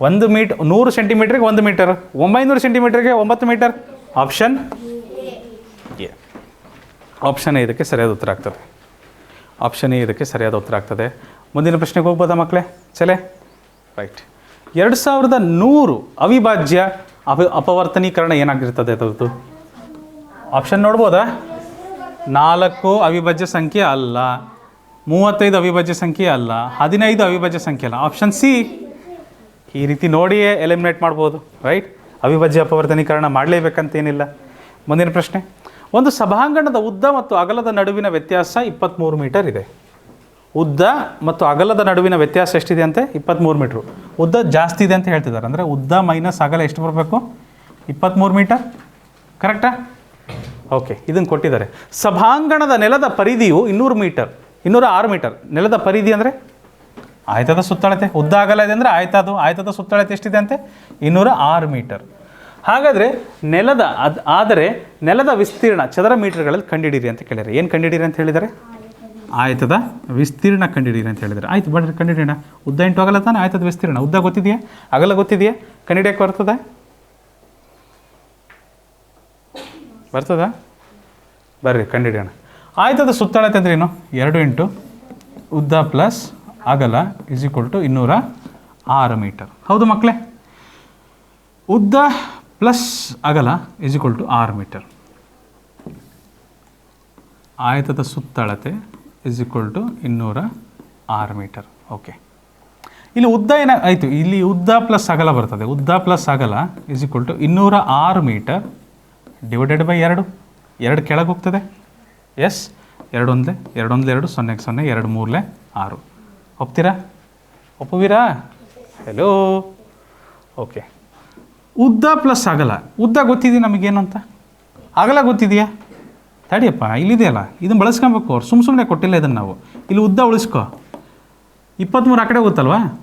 ಒಂದು ಮೀಟ್, ನೂರು ಸೆಂಟಿಮೀಟ್ರಿಗೆ ಒಂದು ಮೀಟರ್. ಒಂಬೈನೂರು ಸೆಂಟಿಮೀಟ್ರಿಗೆ ಒಂಬತ್ತು ಮೀಟರ್? ಆಪ್ಷನ್? ಎ. ಆಪ್ಷನ್ ಇದಕ್ಕೆ ಸರಿಯಾದ ಉತ್ತರ ಆಗ್ತದೆ. ಆಪ್ಷನ್ ಎ ಇದಕ್ಕೆ ಸರಿಯಾದ ಉತ್ತರ ಆಗ್ತದೆ. ಮುಂದಿನ ಪ್ರಶ್ನೆಗೆ ಹೋಗ್ಬೋದಾ ಮಕ್ಕಳೇ? ಚಲೇ? ರೈಟ್. ಎರಡು ಸಾವಿರದ ನೂರು ಅವಿಭಾಜ್ಯ ಅಪ ಅಪವರ್ತನೀಕರಣ ಏನಾಗಿರ್ತದೆ ಅದರದ್ದು? ಆಪ್ಷನ್ ನೋಡ್ಬೋದಾ? ನಾಲ್ಕು ಅವಿಭಾಜ್ಯ ಸಂಖ್ಯೆ ಅಲ್ಲ. ಮೂವತ್ತೈದು ಅವಿಭಾಜ್ಯ ಸಂಖ್ಯೆ ಅಲ್ಲ. ಹದಿನೈದು ಅವಿಭಾಜ್ಯ ಸಂಖ್ಯೆ ಅಲ್ಲ. ಆಪ್ಷನ್ ಸಿ ಈ ರೀತಿ ನೋಡಿಯೇ ಎಲಿಮಿನೇಟ್ ಮಾಡ್ಬೋದು ರೈಟ್ ಅವಿಭಾಜ್ಯ ಅಪವರ್ತನೀಕರಣ ಮಾಡಲೇಬೇಕಂತೇನಿಲ್ಲ. ಮುಂದಿನ ಪ್ರಶ್ನೆ. ಒಂದು ಸಭಾಂಗಣದ ಉದ್ದ ಮತ್ತು ಅಗಲದ ನಡುವಿನ ವ್ಯತ್ಯಾಸ ಇಪ್ಪತ್ತ್ಮೂರು ಮೀಟರ್ ಇದೆ. ಉದ್ದ ಮತ್ತು ಅಗಲದ ನಡುವಿನ ವ್ಯತ್ಯಾಸ ಎಷ್ಟಿದೆ ಅಂತೆ? ಇಪ್ಪತ್ತ್ಮೂರು ಮೀಟ್ರು. ಉದ್ದ ಜಾಸ್ತಿ ಇದೆ ಅಂತ ಹೇಳ್ತಿದ್ದಾರೆ. ಅಂದರೆ ಉದ್ದ ಮೈನಸ್ ಅಗಲ ಎಷ್ಟು ಬರಬೇಕು? ಇಪ್ಪತ್ತ್ಮೂರು ಮೀಟರ್? ಕರೆಕ್ಟಾ? ಓಕೆ ಇದನ್ನು ಕೊಟ್ಟಿದ್ದಾರೆ. ಸಭಾಂಗಣದ ನೆಲದ ಪರಿಧಿಯು ಇನ್ನೂರು ಮೀಟರ್ ಇನ್ನೂರ ಆರು ಮೀಟರ್. ನೆಲದ ಪರಿಧಿ ಅಂದರೆ? ಆಯತದ ಸುತ್ತಳತೆ. ಉದ್ದ ಅಗಲ ಇದೆ ಅಂದರೆ ಆಯತದು, ಆಯತದ ಸುತ್ತಳತೆ ಎಷ್ಟಿದೆ ಅಂತೆ? ಇನ್ನೂರ ಆರು ಮೀಟರ್. ಹಾಗಾದರೆ ನೆಲದ ಅದು ಆದರೆ ನೆಲದ ವಿಸ್ತೀರ್ಣ ಚದರ ಮೀಟರ್ಗಳಲ್ಲಿ ಕಂಡಿಡೀರಿ ಅಂತ ಕೇಳಿದ್ದಾರೆ. ಏನು ಕಂಡಿಡೀರಿ ಅಂತ ಹೇಳಿದ್ದಾರೆ? ಆಯತದ ವಿಸ್ತೀರ್ಣ ಕಂಡುಹಿಡಿಯಿರಿ ಅಂತ ಹೇಳಿದ್ರೆ ಆಯ್ತು ಬಡ್ರಿ ಕಂಡುಹಿಡಿಯೋಣ ಉದ್ದ ಎಂಟು ಆಗಲ್ಲ ತಾನೆ, ಆಯ್ತದ ವಿಸ್ತೀರ್ಣ. ಉದ್ದ ಗೊತ್ತಿದೆಯಾ? ಅಗಲ ಗೊತ್ತಿದೆಯಾ? ಕಂಡಿಡಿಯಕ್ಕೆ ಬರ್ತದೆ? ಬರ್ತದ? ಬರ್ರಿ ಕಂಡುಹಿಡಿಯೋಣ ಆಯ್ತದ ಸುತ್ತಳತೆ ಅಂದ್ರೆ ಏನು? ಎರಡು ಇಂಟು ಉದ್ದ ಪ್ಲಸ್ ಅಗಲ ಇಸ್ ಈಕ್ವಲ್ ಟು ಇನ್ನೂರ ಆರು ಮೀಟರ್. ಹೌದು ಮಕ್ಕಳೇ. ಉದ್ದ ಪ್ಲಸ್ ಅಗಲ ಇಸ್ ಈಕ್ವಲ್ ಟು ಆರು ಮೀಟರ್. ಆಯತದ ಸುತ್ತಳತೆ ಇಸ್ ಈಕ್ವಲ್ ಟು ಇನ್ನೂರ ಆರು ಮೀಟರ್ ಓಕೆ ಇಲ್ಲಿ ಉದ್ದ ಏನ ಆಯಿತು? ಇಲ್ಲಿ ಉದ್ದ ಪ್ಲಸ್ ಅಗಲ ಬರ್ತದೆ. ಉದ್ದ ಪ್ಲಸ್ ಅಗಲ ಇಸ್ ಈಕ್ವಲ್ ಟು ಇನ್ನೂರ ಆರು ಮೀಟರ್ ಡಿವೈಡೆಡ್ ಬೈ ಎರಡು. ಎರಡು ಕೆಳಗೆ ಹೋಗ್ತದೆ. ಎಸ್ ಎರಡೊಂದಲೆ ಎರಡೊಂದಲೆ ಎರಡು ಸೊನ್ನೆಗೆ ಸೊನ್ನೆ, ಎರಡು ಮೂರಲೆ ಆರು. ಒಪ್ತೀರಾ? ಒಪ್ಪುವಿರಾ? ಹೆಲೋ ಓಕೆ ಉದ್ದ ಪ್ಲಸ್ ಅಗಲ. ಉದ್ದ ಗೊತ್ತಿದೆಯಾ ನಮಗೇನು ಅಂತ? ಅಗಲ ಗೊತ್ತಿದೆಯಾ? ತಡಿಯಪ್ಪ, ಇಲ್ಲಿದೆಯಲ್ಲ? ಇದನ್ನು ಬಳಸ್ಕೊಬೇಕು ಅವ್ರು. ಸುಮ್ಮ ಸುಮ್ಮನೆ ಕೊಟ್ಟಿಲ್ಲ ಇದನ್ನು ನಾವು. ಇಲ್ಲಿ ಉದ್ದ ಉಳಿಸ್ಕೊ. ಇಪ್ಪತ್ತ್ಮೂರು ಆ ಕಡೆ ಹೋಗುತ್ತಲ್ವಾ?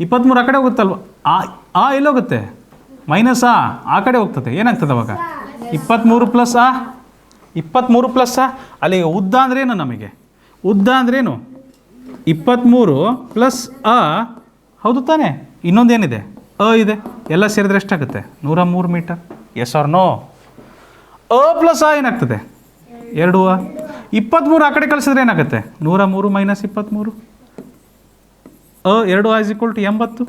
ಇಪ್ಪತ್ತ್ಮೂರು ಆ ಕಡೆ ಹೋಗುತ್ತಲ್ವ? ಆ ಆ ಎಲ್ಲೋಗುತ್ತೆ? ಮೈನಸ್ ಆ ಆ ಕಡೆ ಹೋಗ್ತದೆ. ಏನಾಗ್ತದೆ ಅವಾಗ? ಇಪ್ಪತ್ತ್ಮೂರು ಪ್ಲಸ್ ಆ? ಇಪ್ಪತ್ತ್ಮೂರು ಪ್ಲಸ್ ಆ? ಅಲ್ಲಿ ಉದ್ದ ಅಂದ್ರೇನು ನಮಗೆ? ಉದ್ದ ಅಂದ್ರೇನು? ಇಪ್ಪತ್ತ್ಮೂರು ಪ್ಲಸ್ ಅ ಹೌದು ತಾನೇ. ಇನ್ನೊಂದೇನಿದೆ? ಅ ಇದೆ. ಎಲ್ಲ ಸೇರಿದ್ರೆ ಎಷ್ಟಾಗುತ್ತೆ? ನೂರ ಮೂರು ಮೀಟರ್. ಎಸ್ ಆರ್ ನೋ ಅ ಪ್ಲಸ್ ಆ ಏನಾಗ್ತದೆ? ಎರಡು ಅ ಇಪ್ಪತ್ತ್ಮೂರು ಆ ಕಡೆ ಕಳಿಸಿದ್ರೆ ಏನಾಗುತ್ತೆ? ನೂರ ಮೂರು ಮೈನಸ್ ಇಪ್ಪತ್ತ್ಮೂರು ಅ ಎರಡು ಆ ಇಸ್ ಈಕ್ವಲ್ ಟು ಎಂಬತ್ತು.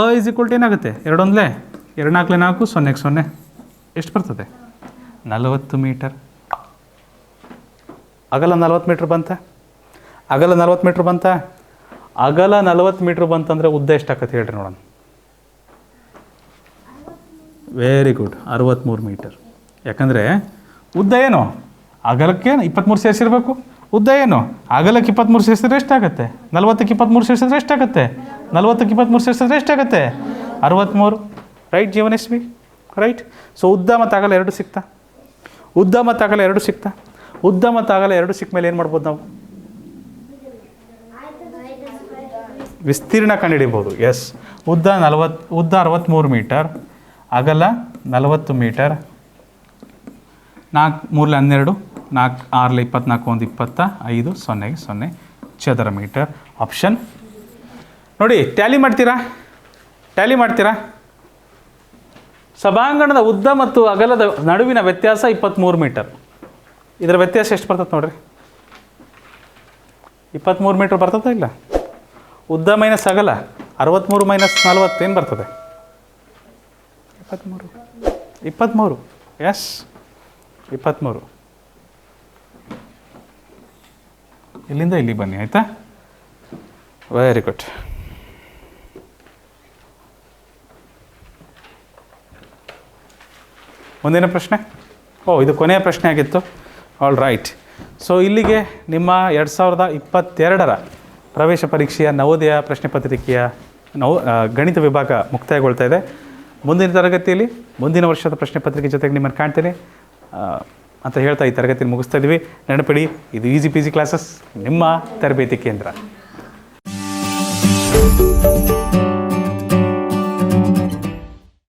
ಅ ಇಸ್ ಈಕ್ವಲ್ ಟು ಏನಾಗುತ್ತೆ? ಎರಡೊಂದಲೇ? ಎರಡು ನಾಲ್ಕಲೆ ನಾಲ್ಕು, ಸೊನ್ನೆಗೆ ಸೊನ್ನೆ. ಎಷ್ಟು ಬರ್ತದೆ? ನಲವತ್ತು ಮೀಟರ್. ಅಗಲ ನಲವತ್ತು ಮೀಟ್ರ್ ಬಂತ? ಅಗಲ ನಲವತ್ತು ಮೀಟ್ರ್ ಬಂತ? ಅಗಲ ನಲವತ್ತು ಮೀಟ್ರ್ ಬಂತಂದರೆ ಉದ್ದ ಎಷ್ಟಾಗತ್ತೆ ಹೇಳ್ರಿ ನೋಡೋಣ. ವೆರಿ ಗುಡ್ ಅರವತ್ತ್ಮೂರು ಮೀಟರ್. ಯಾಕಂದರೆ ಉದ್ದ ಏನು? ಅಗಲಕ್ಕೆ ಇಪ್ಪತ್ತ್ಮೂರು ಸೇರಿಸಿರ್ಬೇಕು. ಉದ್ದ ಏನು? ಅಗಲಕ್ಕೆ ಇಪ್ಪತ್ತ್ಮೂರು ಸೇರಿಸಿದ್ರೆ ಎಷ್ಟಾಗುತ್ತೆ? ನಲ್ವತ್ತಕ್ಕೆ ಇಪ್ಪತ್ತ್ಮೂರು ಸೇರಿಸಿದ್ರೆ ಎಷ್ಟಾಗುತ್ತೆ? ನಲ್ವತ್ತಕ್ಕೆ ಇಪ್ಪತ್ತ್ಮೂರು ಸೇರಿಸಿದ್ರೆ ಎಷ್ಟಾಗುತ್ತೆ? ಅರವತ್ತ್ಮೂರು ರೈಟ್ ಜೀವನಶ್ರೀ ರೈಟ್ ಸೊ ಉದ್ದ ಮತ್ತು ಅಗಲ ಎರಡು ಸಿಕ್ತಾ? ಉದ್ದ ಮತ್ತು ಅಗಲ ಎರಡು ಸಿಕ್ತಾ? ಉದ್ದ ಮತ್ತು ಅಗಲ ಎರಡು ಸಿಕ್ಕ ಮೇಲೆ ಏನು ಮಾಡ್ಬೋದು ನಾವು? ವಿಸ್ತೀರ್ಣ ಕಂಡುಹಿಡಿಬೋದು. ಎಸ್ ಉದ್ದ ನಲವತ್ತು, ಉದ್ದ ಅರವತ್ತ್ಮೂರು ಮೀಟರ್, ಅಗಲ ನಲವತ್ತು ಮೀಟರ್ ನಾಲ್ಕು ಮೂರಲೆ ಹನ್ನೆರಡು, ನಾಲ್ಕು ಆರಲೆ ಇಪ್ಪತ್ನಾಲ್ಕು, ಒಂದು ಇಪ್ಪತ್ತ, ಐದು, ಸೊನ್ನೆಗೆ ಸೊನ್ನೆ, ಚದರ ಮೀಟರ್ ಆಪ್ಷನ್. ನೋಡಿ, ಟ್ಯಾಲಿ ಮಾಡ್ತೀರಾ? ಟ್ಯಾಲಿ ಮಾಡ್ತೀರಾ? ಸಭಾಂಗಣದ ಉದ್ದ ಮತ್ತು ಅಗಲದ ನಡುವಿನ ವ್ಯತ್ಯಾಸ ಇಪ್ಪತ್ತ್ಮೂರು ಮೀಟರ್. ಇದರ ವ್ಯತ್ಯಾಸ ಎಷ್ಟು ಬರ್ತದೆ ನೋಡಿರಿ? ಇಪ್ಪತ್ತ್ಮೂರು ಮೀಟ್ರ್ ಬರ್ತದ ಇಲ್ಲ? ಉದ್ದ ಮೈನಸ್ ಅಗಲ ಅರವತ್ತ್ಮೂರು ಮೈನಸ್ ನಲ್ವತ್ತು, ಏನು ಬರ್ತದೆ? ಇಪ್ಪತ್ತ್ಮೂರು ಇಪ್ಪತ್ತ್ಮೂರು ಎಸ್ ಇಪ್ಪತ್ತ್ಮೂರು ಇಲ್ಲಿಂದ ಇಲ್ಲಿ ಬನ್ನಿ, ಆಯಿತಾ? ವೆರಿ ಗುಡ್ ಮುಂದಿನ ಪ್ರಶ್ನೆ? ಓ, ಇದು ಕೊನೆಯ ಪ್ರಶ್ನೆ ಆಗಿತ್ತು. ಆಲ್ ರೈಟ್ ಸೊ ಇಲ್ಲಿಗೆ ನಿಮ್ಮ ಎರಡು ಸಾವಿರದ ಇಪ್ಪತ್ತೆರಡರ ಪ್ರವೇಶ ಪರೀಕ್ಷೆಯ ನವೋದಯ ಪ್ರಶ್ನೆ ಪತ್ರಿಕೆಯ ನವ ಗಣಿತ ವಿಭಾಗ ಮುಕ್ತಾಯಗೊಳ್ತಾ ಇದೆ. ಮುಂದಿನ ತರಗತಿಯಲ್ಲಿ, ಮುಂದಿನ ವರ್ಷದ ಪ್ರಶ್ನೆ ಪತ್ರಿಕೆ ಜೊತೆಗೆ ನಿಮ್ಮನ್ನು ಕಾಣ್ತೀನಿ. ಅಂತ ಹೇಳ್ತಾ ಈ ತರಗತಿ ಮುಗಿಸ್ತಾ ಇದ್ದೀವಿ. ನೆನಪಿಡಿ, ಇದು ಈಜಿ ಪಿ ಜಿ ಕ್ಲಾಸಸ್ ನಿಮ್ಮ ತರಬೇತಿ ಕೇಂದ್ರ.